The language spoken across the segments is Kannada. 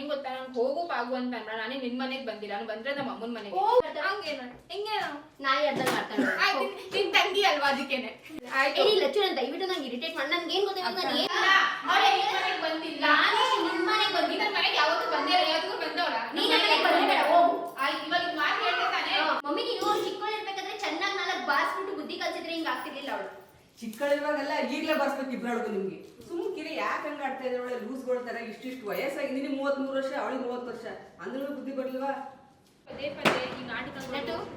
ಏನ್ ಗೊತ್ತಾ? ನಂಗೆ ಹೋಗು ಪಾಗು ಅಂತ ಅನ್ಬೇಡ. ನಾನೇ ನಿನ್ ಮನೆಗ್ ಬಂದಿಲ್ಲ. ನಾನು ಬಂದ್ರೆ ನಮ್ಮ ಅಮ್ಮನ ಮನೆಗೆ. ಹಂಗೇನ? ಹಿಂಗೇನ ನಾಯಿ ಅರ್ಧ ಮಾಡ್ತಾಳೆ. ಆಯ್ತು ನಿನ್ ತಂಗಿ ಅಲ್ವಾ ಅದಕ್ಕೇನೆ? ಆಯ್ತು. ಲಚ್ಚು ನನ್ ದಯವಿಟ್ಟು ನಂಗೆ ಇರಿಟೇಟ್ ಮಾಡಿ. ನನ್ಗೆ ಏನ್ ಗೊತ್ತಿಲ್ಲ ನಾನು ಏನ್ ಅವ್ಳು ಮನೆಗ್ ಬಂದಿಲ್ಲ? ನಾನೇ ನಿನ್ ಮನೆಗ್ ಬಂದಿಲ್ಲ ನಿನ್ನ ಮನೆಗೆ ಯಾವತ್ತೂ ಬಂದೇ ಇಲ್ಲ. ಯಾವತ್ತಿಗೂ ಬಂದವಳ ಮನೆಗ್ ಬಂದಿಲ್ಲ ಹೋಗು. ಆಯ್ತು ಇವಾಗ ಮಾತು ಹೇಳ್ದೆ ತಾನೇ? ಮಮ್ಮಿ ನೀನು ಚಿಕ್ಕವಳಿರ್ಬೇಕಾದ್ರೆ ಚೆನ್ನಾಗಿ ನಾಲ್ಕು ಬಾಸ್ಬಿಟ್ಟು ಬುದ್ಧಿ ಕಲ್ಸಿದ್ರೆ ಹಿಂಗ್ ಆಗ್ತಿರ್ಲಿಲ್ಲ ಅವಳು. ಚಿಕ್ಕಳಿರುವಾಗೆಲ್ಲ ಈಗಲೇ ಬರ್ಸ್ಬೇಕು ಇಬ್ರೊಳಗು ನಿಮಗೆ. ಸುಮ್ಕಿರಿ ಯಾಕೆ ಹಂಗ ಆಡ್ತಾ ಇದ್ರೆ ಒಳ್ಳೆ ಲೂಸ್ಗೊಳ್ತಾರೆ ಇಷ್ಟಿಷ್ಟು ವಯಸ್ಸಾಗಿ ನಿನಗೆ ಮೂವತ್ಮೂರು ವರ್ಷ ಅವಳಿಗೆ ಮೂವತ್ತು ವರ್ಷ. ಅಂದ್ರೂ ಬುದ್ಧಿ ಬರ್ಲಿಲ್ವಾ ಪದೇ ಪದೇ ಈ ನಾಟಕ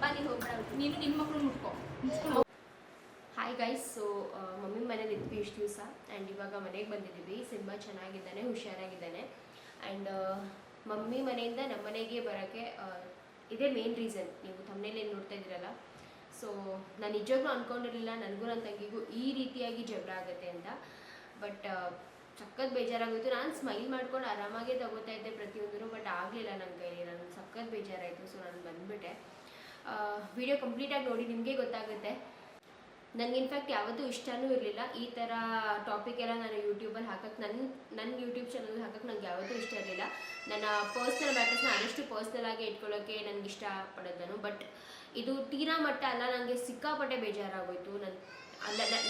ಬನ್ನಿ ಹೋಗ್ಬೇಡ ನೀನು ನಿನ್ನ ಮಕ್ಕಳು ಮುಟ್ಕೋ. ಹಾಯ್ ಗೈಸ್ ಸೊ ಮಮ್ಮಿ ಮನೇಲಿ ಇದ್ವಿ ಇಷ್ಟು ದಿವಸ. ಆ್ಯಂಡ್ ಇವಾಗ ಮನೆಗೆ ಬಂದಿದ್ದೀವಿ. ಸಿಂಬ ಚೆನ್ನಾಗಿದ್ದಾನೆ ಹುಷಾರಾಗಿದ್ದಾನೆ. ಆ್ಯಂಡ್ ಮಮ್ಮಿ ಮನೆಯಿಂದ ನಮ್ಮ ಮನೆಗೆ ಬರೋಕ್ಕೆ ಇದೇ ಮೇನ್ ರೀಸನ್ ನೀವು ತಮ್ಮನೇಲಿ ನೋಡ್ತಾ ಇದ್ದೀರಲ್ಲ? ಸೊ ನಾನು ನಿಜವಾಗ್ಲೂ ಅಂದ್ಕೊಂಡಿರಲಿಲ್ಲ ನನಗೂ ನನ್ನ ತಂಗಿಗೂ ಈ ರೀತಿಯಾಗಿ ಜಬ್ರ ಆಗುತ್ತೆ ಅಂತ. ಬಟ್ ಸಖತ್ ಬೇಜಾರಾಗೋಯ್ತು. ನಾನು ಸ್ಮೈಲ್ ಮಾಡ್ಕೊಂಡು ಆರಾಮಾಗೇ ತಗೋತಾ ಇದ್ದೆ ಪ್ರತಿಯೊಂದೂ ಬಟ್ ಆಗಲಿಲ್ಲ ನನ್ನ ಕೈಲಿ. ನಾನು ಸಖತ್ ಬೇಜಾರಾಯಿತು. ಸೊ ನಾನು ಬಂದುಬಿಟ್ಟೆ. ವಿಡಿಯೋ ಕಂಪ್ಲೀಟಾಗಿ ನೋಡಿ ನಿಮಗೆ ಗೊತ್ತಾಗುತ್ತೆ. ನನಗೆ ಇನ್ಫ್ಯಾಕ್ಟ್ ಯಾವತ್ತೂ ಇಷ್ಟನೂ ಇರಲಿಲ್ಲ. ಈ ಥರ ಟಾಪಿಕ್ ಎಲ್ಲ ನಾನು ಯೂಟ್ಯೂಬಲ್ಲಿ ಹಾಕಕ್ಕೆ ನನ್ನ ನನ್ನ ಯೂಟ್ಯೂಬ್ ಚಾನಲ್ ಹಾಕಕ್ಕೆ ನನಗೆ ಯಾವತ್ತೂ ಇಷ್ಟ ಇರಲಿಲ್ಲ. ನನ್ನ ಪರ್ಸ್ನಲ್ ಮ್ಯಾಟರ್ಸ್ನ ಆದಷ್ಟು ಪರ್ಸ್ನಲ್ ಆಗಿ ಇಟ್ಕೊಳ್ಳೋಕ್ಕೆ ನನಗೆ ಇಷ್ಟಪಡೋದು ನಾನು ಬಟ್ ಇದು ತೀರಾ ಮಟ್ಟ ಅಲ್ಲ ನನಗೆ ಸಿಕ್ಕಾಪಟ್ಟೆ ಬೇಜಾರಾಗೋಯ್ತು. ನನ್ನ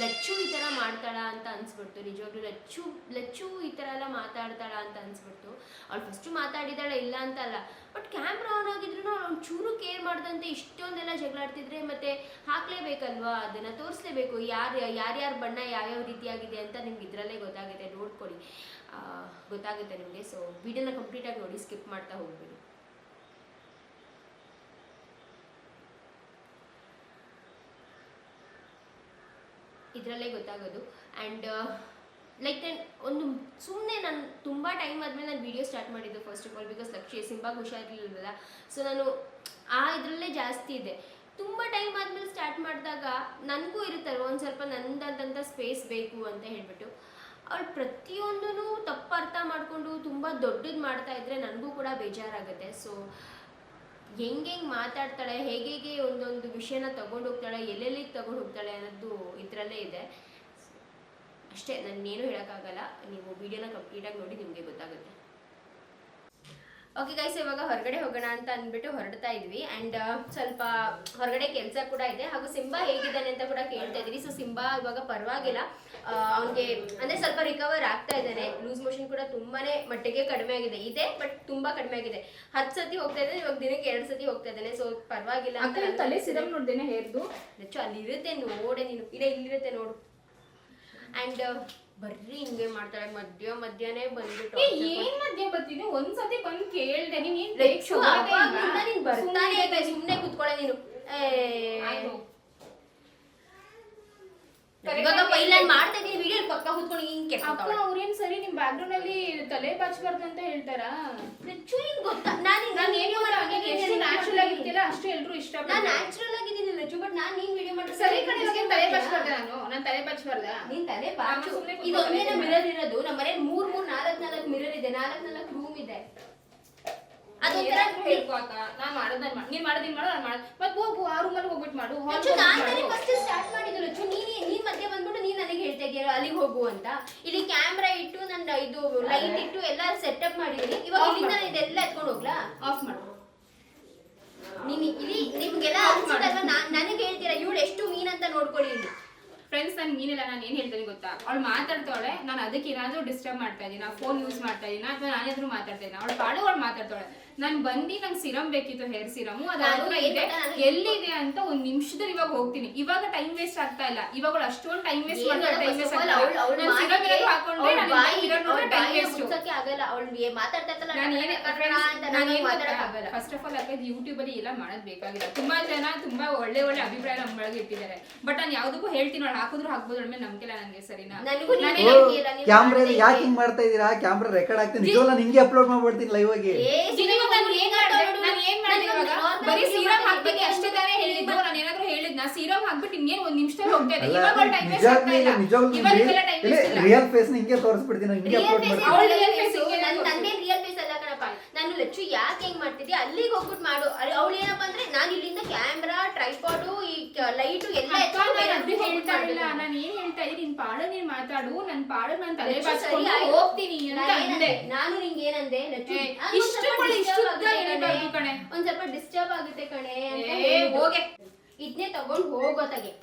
ಲಚ್ಚು ಈ ಥರ ಮಾಡ್ತಾಳ ಅಂತ ಅನ್ಸ್ಬಿಡ್ತು, ನಿಜವಾಗ್ಲೂ ಲಚ್ಚು ಲಚ್ಚು ಈ ಥರ ಎಲ್ಲ ಮಾತಾಡ್ತಾಳ ಅಂತ ಅನ್ಸ್ಬಿಡ್ತು. ಅವ್ಳು ಫಸ್ಟು ಮಾತಾಡಿದಾಳೆ ಇಲ್ಲ ಅಂತ ಅಲ್ಲ ಬಟ್ ಕ್ಯಾಮ್ರಾ ಆನ್ ಆಗಿದ್ರು ಅವ್ನು ಚೂರು ಕೇರ್ ಮಾಡ್ದಂತೆ ಇಷ್ಟೊಂದೆಲ್ಲ ಜಗಳಾಡ್ತಿದ್ರೆ ಮತ್ತೆ ಹಾಕ್ಲೇಬೇಕಲ್ವಾ? ಅದನ್ನ ತೋರಿಸ್ಲೇಬೇಕು. ಯಾರು, ಯಾರ್ಯಾರ ಬಣ್ಣ ಯಾವ್ಯಾವ ರೀತಿಯಾಗಿದೆ ಅಂತ ನಿಮ್ಗೆ ಇದರಲ್ಲೇ ಗೊತ್ತಾಗುತ್ತೆ. ನೋಡ್ಕೊಳ್ಳಿ. ಗೊತ್ತಾಗುತ್ತೆ ನಿಮಗೆ. ಸೊ ವಿಡಿಯೋನ ಕಂಪ್ಲೀಟಾಗಿ ನೋಡಿ ಸ್ಕಿಪ್ ಮಾಡ್ತಾ ಹೋಗ್ಬೇಡಿ. ಇದರಲ್ಲೇ ಗೊತ್ತಾಗೋದು. ಆ್ಯಂಡ್ ಲೈಕ್ ನಾನು ಒಂದು ಸುಮ್ಮನೆ ನಾನು ತುಂಬ ಟೈಮ್ ಆದಮೇಲೆ ನಾನು ವೀಡಿಯೋ ಸ್ಟಾರ್ಟ್ ಮಾಡಿದ್ದು first of all because Lakshya ಸಿಂಬಾಗ್ ಹುಷಾರಿರಲಿಲ್ಲ ಸೊ ನಾನು ಆ ಇದರಲ್ಲೇ ಜಾಸ್ತಿ ಇದೆ ತುಂಬ ಟೈಮ್ ಆದಮೇಲೆ ಸ್ಟಾರ್ಟ್ ಮಾಡಿದಾಗ ನನಗೂ ಇರುತ್ತಲ್ಲ ಒಂದು ಸ್ವಲ್ಪ ನಂದಾದಂಥ ಸ್ಪೇಸ್ ಬೇಕು ಅಂತ ಹೇಳ್ಬಿಟ್ಟು. ಅವಳು ಪ್ರತಿಯೊಂದೂ ತಪ್ಪು ಅರ್ಥ ಮಾಡಿಕೊಂಡು ತುಂಬ ದೊಡ್ಡದು ಮಾಡ್ತಾ ಇದ್ದರೆ ನನಗೂ ಕೂಡ ಬೇಜಾರಾಗುತ್ತೆ. ಸೊ ಹೆಂಗೆ ಹೆಂಗೆ ಮಾತಾಡ್ತಾಳೆ ಹೇಗೆ ಒಂದೊಂದು ವಿಷಯನ ತಗೊಂಡು ಹೋಗ್ತಾಳೆ, ಎಲ್ಲೆಲ್ಲಿಗೆ ತಗೊಂಡು ಹೋಗ್ತಾಳೆ ಅನ್ನೋದು ಇದರಲ್ಲೇ ಇದೆ. ಅಷ್ಟೇ ನಾನೇನು ಹೇಳೋಕ್ಕಾಗಲ್ಲ. ನೀವು ವಿಡಿಯೋನ ಕಂಪ್ಲೀಟಾಗಿ ನೋಡಿ, ನಿಮಗೆ ಗೊತ್ತಾಗುತ್ತೆ. ಓಕೆ ಗೈಸ್ ಇವಾಗ ಹೊರಗಡೆ ಹೋಗೋಣ ಅಂತ ಅಂದ್ಬಿಟ್ಟು ಹೊರಡ್ತಾ ಇದ್ವಿ. ಆ್ಯಂಡ್ ಸ್ವಲ್ಪ ಹೊರಗಡೆ ಕೆಲಸ ಕೂಡ ಇದೆ. ಹಾಗೂ ಸಿಂಬಾ ಹೇಗಿದ್ದಾನೆ ಅಂತ ಕೂಡ ಕೇಳ್ತಾ ಇದ್ದೀರಿ ಸೊ ಸಿಂಬಾ ಇವಾಗ ಪರವಾಗಿಲ್ಲ. ಅವನಿಗೆ ಅಂದರೆ ಸ್ವಲ್ಪ ರಿಕವರ್ ಆಗ್ತಾ ಇದ್ದಾನೆ. ಲೂಸ್ ಮೋಷನ್ ಕೂಡ ತುಂಬಾನೇ ಮಟ್ಟಿಗೆ ಕಡಿಮೆ ಆಗಿದೆ. ಇದೆ ಬಟ್ ತುಂಬಾ ಕಡಿಮೆ ಆಗಿದೆ. ಹತ್ತು ಸತಿ ಹೋಗ್ತಾ ಇದ್ದಾನೆ ಇವಾಗ ದಿನಕ್ಕೆ ಎರಡು ಸತಿ ಹೋಗ್ತಾ ಇದ್ದಾನೆ. ಸೊ ಪರವಾಗಿಲ್ಲ ಅಂತ ತಲೆ ಸಿರಮ್ ನೋಡ್ದೇನೆ ಹೇರ್ದು? ಹೆಚ್ಚು ಅಲ್ಲಿರುತ್ತೆ ನೋಡೆ ನೀನು. ಇಲ್ಲೇ ಇಲ್ಲಿರುತ್ತೆ ನೋಡು. ಆ್ಯಂಡ್ ಬರ್ರಿ ಹಿಂಗೆ ಮಾಡ್ತಾಳೆ. ಮಧ್ಯ ಮಧ್ಯಾಹ್ನ ಬಂದ್ಬಿಟ್ಟು ಏ, ಏನ್ ಮಧ್ಯ ಬರ್ತೀನಿ? ಒಂದ್ಸತಿ ಬಂದ್ ಕೇಳ್ದೆ. ನೀನ್ ಏನ್ ನೀನ್ ಬರ್ತಾನೆ. ಇದೆ ಸುಮ್ನೆ ಕುತ್ಕೊಳ್ಳೆ ನೀನು. ಏ, ಇವಾಗ ಪೈಲನ್ ಮಾಡ್ತಾ ಇದೀನಿ ವಿಡಿಯೋ ಪಕ್ಕ ಕುತ್ಕೊಂಡು ಹಿಂಗ್ ಅಕ್ಕ ಕೆಟ್ಟ ಅವ್ರೇನ್ ಸರಿ ನಿಮ್ ಬ್ಯಾಕ್ಗ್ರೌಂಡ್ ಅಲ್ಲಿ ತಲೆ ಬಾಚ್ಬಾರ್ದು ಅಂತ ಹೇಳ್ತಾರಾ? ಹಿಂಗ್ ಗೊತ್ತಾ? ನಾನು ನಾನ್ ಏನ್ ಎಷ್ಟು ನ್ಯಾಚುರಲ್ ಆಗಿರ್ತೀಯಲ್ಲ ಅಷ್ಟು ಎಲ್ರು ಇಷ್ಟ ನಾನು ನ್ಯಾಚುರಲ್ ಆಗಿದ್ದೀನಿ. ಲಚ್ಚು ಬಟ್ ನಾನ್ ನೀನ್ ವಿಡಿಯೋ ಸರಿ ಕಡೆ ಇವಾಗ ತಲೆ ಬಾಚ್ಬಾರ್ದ ನಾನು. ನಾನು ತಲೆ ಬಾಚ್ಬಾರ್ದ ನೀನ್ ತಲೆ ಅಮ್ಮ ಬಾಚು ಸುಮ್ನೆ ಇದು ಒಂದೇ ಕೂತ್ಕೊಳ್ಳಿ. ಮಿರರ್ ಇರೋದು ನಮ್ಮ ಮನೇಲಿ ಮೂರ್ ಮೂರ್ ನಾಲ್ಕ್ ನಾಲ್ಕ್ ಮಿರರ್ ಇದೆ. ನಾಲ್ಕ್ ನಾಲ್ಕ್ ರೂಮ್ ಇದೆ. ಅದೊಂಥರ ಹೇಳ್ಕೊ ಅಕ್ಕ ನಾನ್ ಮಾಡೋದ್ ನಾನ್ ಮಾಡ್- ನೀನ್ ಮಾಡೋದ್ ನೀನ್ ಮಾಡೋ ನಾನ್ ಮಾಡೋದ್. ಮತ್ ಹೋಗು ಆ ರೂಮಲ್ಲಿ ಹೋಗ್ಬಿಟ್ಟು ಮಾಡು. ನಾನ್ ಫಸ್ಟ್ ಸ್ಟಾರ್ಟ್ ಮಾಡಿದ್ರು ಚು ನೀನ್ ನೀನ್ ಮಧ್ಯೆ ಬಂದ್ಬಿಟ್ಟು ನೀನ್ ನನಗೆ ಹೇಳ್ತಾ ಇದೀಯ ಅಲ್ಲಿಗೆ ಹೋಗು ಅಂತ. ಇಲ್ಲಿ ಕ್ಯಾಮ್ರಾ ಇಟ್ಟು ನನ್ನ ಇದು ಲೈಟ್ ಇಟ್ಟು ಎಲ್ಲ ಸೆಟಪ್ ಮಾಡಿದೀನಿ ಇವಾಗ ಇಲ್ಲಿಂದ ಇದೆಲ್ಲ ಎತ್ಕೊಂಡು ಹೋಗ್ಲಾ? ಆಫ್ ಮಾಡು ನೀನ್ ಇಲ್ಲಿ ನಿಮ್ಗೆಲ್ಲ Off ಅನ್ಸುತ್ತಲ್ವಾ ನಾನ್ ನನಗೆ ಹೇಳ್ತೀರಾ ಇವಳು ಎಷ್ಟು ಮೀನ್ ಅಂತ ನೋಡ್ಕೊಳ್ಳಿ ಇಲ್ಲಿ ಫ್ರೆಂಡ್ಸ್ ನನ್ ನಾನು ಏನ್ ಹೇಳ್ತೀನಿ ಗೊತ್ತಾ? ಅವಳು ಮಾತಾಡ್ತಾಳೆ, ನಾನು ಅದಕ್ಕೆ ಏನಾದ್ರೂ ಡಿಸ್ಟರ್ಬ್ ಮಾಡ್ತಾ ಇದೀನಿ ಫೋನ್ ಯೂಸ್ ಮಾಡ್ತಾ ಇದೀನಿ ಅಥವಾ ನಾನೇನಾದ್ರೂ ಮಾತಾಡ್ತಾ ಇದ್ದೀನಿ ಅವಳು ಪಾಡು ಅವಳು ಮಾತಾಡ್ತಾಳೆ. ನಾನು ಬಂದು ನಂಗೆ ಸಿರಮ್ ಬೇಕಿತ್ತು ಹೇರ್ ಸಿರಮ್ ಅದು ನಾನು ಇದೆ ಎಲ್ಲಿದೆ ಅಂತ ಒಂದ್ ನಿಮಿಷದಲ್ಲಿ ಇವಾಗ ಹೋಗ್ತೀನಿ. ಇವಾಗ ಟೈಮ್ ವೇಸ್ಟ್ ಆಗ್ತಾ ಇಲ್ಲ. ಇವಾಗ ಅಷ್ಟೊಂದು ಟೈಮ್ ವೇಸ್ಟ್ ಮಾಡ್ತಾರೆ ಟೈಮ್ ವೇಸ್ಟ್ ಆಗ್ತಾ ಅವ್ಳ್- ಅವ್ಳ್ ಸಿರಮ್ ಮಾತಿಗೆ- ಹಾಕೊಂಡ್ರೆ ನಾನು ಬಾಯಿ- ನೋಡ್ರೆ ಟೈಮ್ ವೇಸ್ಟ್ ಆಗಲ್ಲ. ಅವಳು ಮಾತಾಡ್ತಾ ಇರ್ತಲ್ಲ ನಾನು ಏನೇ ಅಂತ ನಾನು ಮಾತಾಡಕ್ಕಾಗಲ್ಲ ಫಸ್ಟ್ ಆಫ್ ಆಲ್ ಯಾಕೆ ಯೂಟ್ಯೂಬ್ ಅಲ್ಲಿ ಎಲ್ಲ ಮಾಡೋದ್ ಬೇಕಾಗಿಲ್ಲ. ತುಂಬಾ ಜನ ತುಂಬಾ ಒಳ್ಳೆ ಒಳ್ಳೆ ಅಭಿಪ್ರಾಯ ನಮ್ಮ ಒಳಗೆ ಇಟ್ಟಿದ್ದಾರೆ. ಬಟ್ ನಾನು ಯಾವ್ದಕ್ಕೂ ಹೇಳ್ತೀನಿ ಅವ್ಳು ಹಾಕಿದ್ರು ಹಾಕ್ಬೋದು ಅಂದ್ರೆ ಮೇಲೆ ನಂಬಿಕೆ ನನಗೆ ಸರಿನಾ ಕ್ಯಾಮ್ರಾ ಯಾಕೆ ಹಿಂಗ್ ಮಾಡ್ತಾ ಇದೀರಾ ಕ್ಯಾಮ್ರಾ ರೆಕಾರ್ಡ್ ಆಗ್ತೀನಿ ನಿಜವಲ್ಲ ನಿಂಗೆ ಅಪ್ಲೋಡ್ ಮಾಡ್ಬಿಡ್ತೀನಿ ಲೈವ್ ಆಗಿ. ಬರೀ ಸೀರಮ್ ಹಾಕ್ಬೇಕು ಅಷ್ಟೇ ತಾನೇ ಹೇಳಿದ್ದು ನಾನು ಏನಾದ್ರೂ ಹೇಳಿದ್ನ? ಸೀರಮ್ ಹಾಕ್ಬಿಟ್ಟು ಇನ್ನೇನ್ ಒಂದ್ ನಿಮಿಷದಲ್ಲಿ ಹೋಗ್ತಾ ಇದೆ. ಇವಾಗ ಟೈಮ್ ವೇಸ್ಟ್ ಆಗ್ತಾ ಇಲ್ಲ. ಇವಾಗ ಟೈಮ್ ವೇಸ್ಟ್ ಇಲ್ಲ ರಿಯಲ್ ಫೇಸ್ ಹಿಂಗೆ ತೋರಿಸ್ಬಿಡ್ತೀನಿ ಹಿಂಗೆ ಅಪ್ಲೋಡ್ ಮಾಡ್ತೀನಿ. ಅವ್ಳು ಹಿಂಗೆ ನನ್- ಲಚ್ಚು ಯಾಕೆ ಹೆಂಗ್ ಮಾಡ್ತಿದ್ದೆ ಅಲ್ಲಿಗೆ ಹೋಗ್ಬಿಟ್ಟು ಮಾಡು ಅವಳು ಏನಪ್ಪ ಅಂದ್ರೆ ನಾನು ಇಲ್ಲಿಂದ ಕ್ಯಾಮ್ರಾ ಟ್ರೈಪಾಡು ಈ ಲೈಟು ಎಲ್ಲ ಅಕ್ಕ, ಎತ್ಕೊಂಡು ಬೇರೆ ನಾನ್ ಹೇಳ್ತಾ ಇಲ್ಲ ನಾನು ಏನ್ ಹೇಳ್ತಾ ಇದ್ದೀನಿ ನಿನ್ ಪಾಡು ನೀನ್ ಮಾತಾಡು ನನ್ ಪಾಡು ನಾನು ತಲೆ ಬಾಚ್ಕೊಂಡು ಹೋಗ್ತೀನಿ ಅಂತ ಅಂದೆ? ನಾನು ನಿಂಗೆ ಏನಂದೆ ಲಚ್ಚು, ಏ, ಒಂದ್ ಇಷ್ಟು ಸ್ವಲ್ಪ ಕೂಡ ಇಷ್ಟು disturb ಉದ್ದ ಆಗುತ್ತೆ ಎಳಿಬಾರ್ದು ಕಣೆ. ಕಣೆ. ಒಂದ್ ಸ್ವಲ್ಪ ಡಿಸ್ಟರ್ಬ್ ಆಗುತ್ತೆ ಕಣೆ ಅಂತ ಏ. ಹೋಗೆ. ಇದ್ನೇ ತಗೊಂಡ್ ಹೋಗೋತಾಗೆ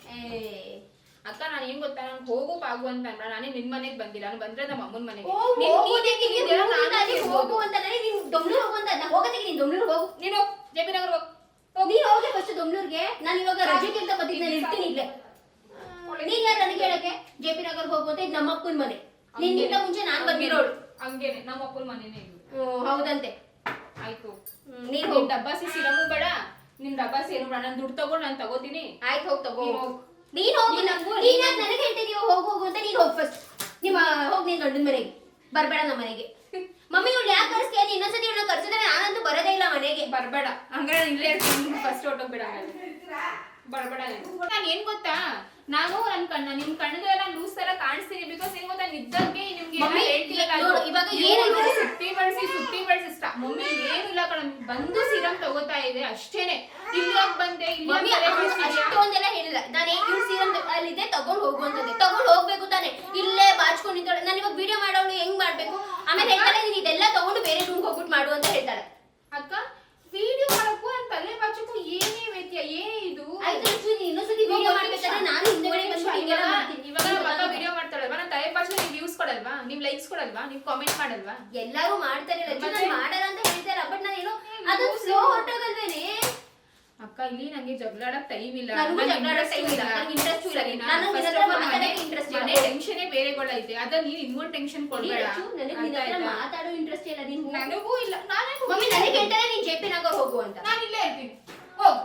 ಅಕ್ಕ ನಾನು ಏನ್ ಗೊತ್ತಾ? ನಾನು ಹೋಗು ಬಾಗು ಅಂತ ಅನ್ಬೇಡ. ನಾನೇ ನಿನ್ ಮನೆಗ್ ಬಂದಿಲ್ಲ. ನಾನು ಬಂದ್ರೆ ನಮ್ಮ ಅಮ್ಮನ ಮನೆಗೆ. ನೀನ್ ಹೋಗು ನೀನೇ ಹೋಗು ನಾನೇ ನನಗೆ ನೀನು ಹೋಗು ಜೆ ಪಿ ನಗರ ಹೋಗ್. ಹೋಗಿ. ಹೋಗಿ ಫಸ್ಟ್ ದೊಮ್ಲೂರ್ಗೆ ನಾನು ಇವಾಗ ರಜೆಗೆ ಅಂತ ಬಂದಿದ್ದೆ ಇರ್ತೀನಿ ಇಲ್ಲೇ. ನೀನ್ ಯಾರು ನನಗೆ ಹೇಳಕ್ಕೆ ಜೆ ಪಿ ನಗರ್ ಹೋಗು ಅಂತ ಇದು ನಮ್ಮ ಅಪ್ಪನ ಮನೆ. ನಿನ್ನಿಂದ ಮುಂಚೆ ನಾನ್ ಬಂದಿರೋಳು. ಹಂಗೇನೆ. ನಮ್ಮ ಅಪ್ಪನ ಮನೆನೇ ಇದು. ಹ್ಮ್, ಹೌದಂತೆ. ಆಯ್ತು. ಹ್ಮ್, ನೀನ್ ನಿನ್ ಹೋಗು. ಡಬ್ಬಾಸಿ ಸಿರಮು ಬೇಡ. ನಿನ್ ಡಬ್ಬಾಸಿ ಏನು ಬೇಡ. ನಾನು ದುಡ್ಡು ತಗೊಂಡು ನಾನು ತಗೋತೀನಿ. ಆಯ್ತು ಹೋಗ್ ತಗೋ. ನೀನ್ ಹೋಗು. ನೀನ್ ಹೋಗು ನೀನ್ ಯಾಕೆ ನನಗೆ ಹೇಳ್ತಿದೀಯ? ಹೋಗು ಹೋಗು ಅಂತ ನೀನ್ ಹೋಗ್ ಫಸ್ಟ್ ನಿಮ್ಮ ಹೋಗ್ ನೀನ್ ಗಂಡನ ಮನೆಗೆ. ಬರ್ಬೇಡ ನಮ್ಮ ಮನೆಗೆ. ಮಮ್ಮಿ ಇವ್ಳು ಯಾಕೆ ಕರ್ಸ್ತೀಯ? ನೀನ್ ಇನ್ನೊಂದ್ಸತಿ ಇವ್ಳನ್ನ ಕರ್ಸಿದ್ರೆ ನಾನಂತೂ ಬರೋದೇ ಇಲ್ಲ ಮನೆಗೆ. ಬರ್ಬೇಡ. ಹಂಗಾರೆ ಇಲ್ಲೇ ಇರ್ತೀನಿ. ಫಸ್ಟ್ ಹೊಟ್ಟೋಗ್ಬೇಡ ಬರ್ಬೇಡ ನಾನು. ಏನ್ ಗೊತ್ತಾ? ನಾನು ನನ್ ಕಣ್ಣ ನಿಮ್ ಕಣ್ಣದೆಲ್ಲ ಲೂಸ್ ತರ ಕಾಣಿಸ್ತೀನಿ ಬಿಕಾಸ್ ಏನ್ ಗೊತ್ತಾ? ನಿದ್ದಕ್ಕೆ ನಿಮ್ಗೆ ಇವಾಗ? ಸುತ್ತಿ ಬಳಸಿ ಸುತ್ತಿ ಬಳಸಿ ಇಷ್ಟ ಮಮ್ಮಿ ಏನಿಲ್ಲ ಕಣ ಬಂದು ಸಿರಮ್ ತಗೋತಾ ಇದೆ ಅಷ್ಟೇನೆ. ಬಂದೆ ಮಮ್ಮಿ? ಅಷ್ಟೊಂದೆಲ್ಲ ಹೇಳಿಲ್ಲ. ನಾನು ಸೀರಮ್ ಅಲ್ಲಿದೆ ತಗೊಂಡ್ ಹೋಗು ಅಂತಂದೆ ತಗೊಂಡ್ ಹೋಗ್ಬೇಕು ತಾನೆ. ಇಲ್ಲೇ ಬಾಚ್ಕೊಂಡು ನಿಂತಾಳೆ ನಾನು ಇವಾಗ ವಿಡಿಯೋ ಮಾಡೋಳು ಹೆಂಗ್ ಮಾಡ್ಬೇಕು? ಆಮೇಲೆ ಹೇಳ್ತಾಳೆ ನೀನ್ ಇದೆಲ್ಲ ತಗೊಂಡು ಬೇರೆ ರೂಮ್ ಹೋಗ್ಬಿಟ್ಟು ಮಾಡು ಅಂತ ಹೇಳ್ತಾಳೆ. ಅಕ್ಕ ವಿಡಿಯೋ ಮಾಡಕ್ಕೂ ತಲೆ ಬಾಚಕ್ಕೂ ಏನೇ ವ್ಯತ್ಯ ಏನೇ ಇದು? ಆಯ್ತು ವಿಡಿಯೋ ಮಾಡ್ಬೇಕಾದ್ರೆ ನಾನು ಇವಾಗ ವಿಡಿಯೋ ಮಾಡ್ತಾಳಲ್ವಾ ತಲೆ ಬಾಚಿ ನೀವು ವ್ಯೂಸ್ ಕೊಡಲ್ವಾ? ನೀವು ಲೈಕ್ಸ್ ಕೊಡಲ್ವಾ? ನೀವು ಕಾಮೆಂಟ್ ಮಾಡಲ್ವಾ? ಎಲ್ಲರೂ ಮಾಡ್ತಾರೆ? ನಾನು ಮಾಡಲ್ಲ ಅಂತ ಹೇಳ್ತಾರೆ ಬಟ್ ನಾನು ಏನೋ ಅದು ಸ್ಲೋ ಹೊಟ್ಟೋಗಲ್ವೇನೆ ಅಕ್ಕ ಇಲ್ಲಿ ನಂಗೆ ಜಗಳಾಡಕ್ ಟೈಮ್ ಇಲ್ಲ. ನನಗೂ ನಂಗ್ ಜಗಳಾಡಕ್ time ಇಲ್ಲ. ನಂಗ್ interest ಇಲ್ಲ. ಸರಿನಾ? ನಾನು ನಿನ್ನ ಹತ್ರ ಮಾತಾಡಕ್ಕೆ interest ಇಲ್ಲ. ಟೆನ್ಷನ್ ಬೇರೆಗಳೈತೆ ಅದ ನೀನ್ ಇನ್ನೊಂದು ಟೆನ್ಷನ್ ಕೊಡ್ಬೇಡ. ನನಗೆ ನಿನ್ನ ಹತ್ರ ಆಯ್ತಾ? ಮಾತಾಡೋ ಇಂಟ್ರೆಸ್ಟ್ ಇಲ್ಲ. ನೀನ್ ಹೋಗು. ನನಗೂ ಇಲ್ಲ. ನಾನೇ ಮಮ್ಮಿ ನನಗೆ ಹೇಳ್ತಾರೆ ನೀನ್ ಜೆ ಪಿ ನಗರ್ ಹೋಗು ಅಂತ. ನಾನು ಇಲ್ಲೇ ಇರ್ತೀನಿ. ಹೋಗು.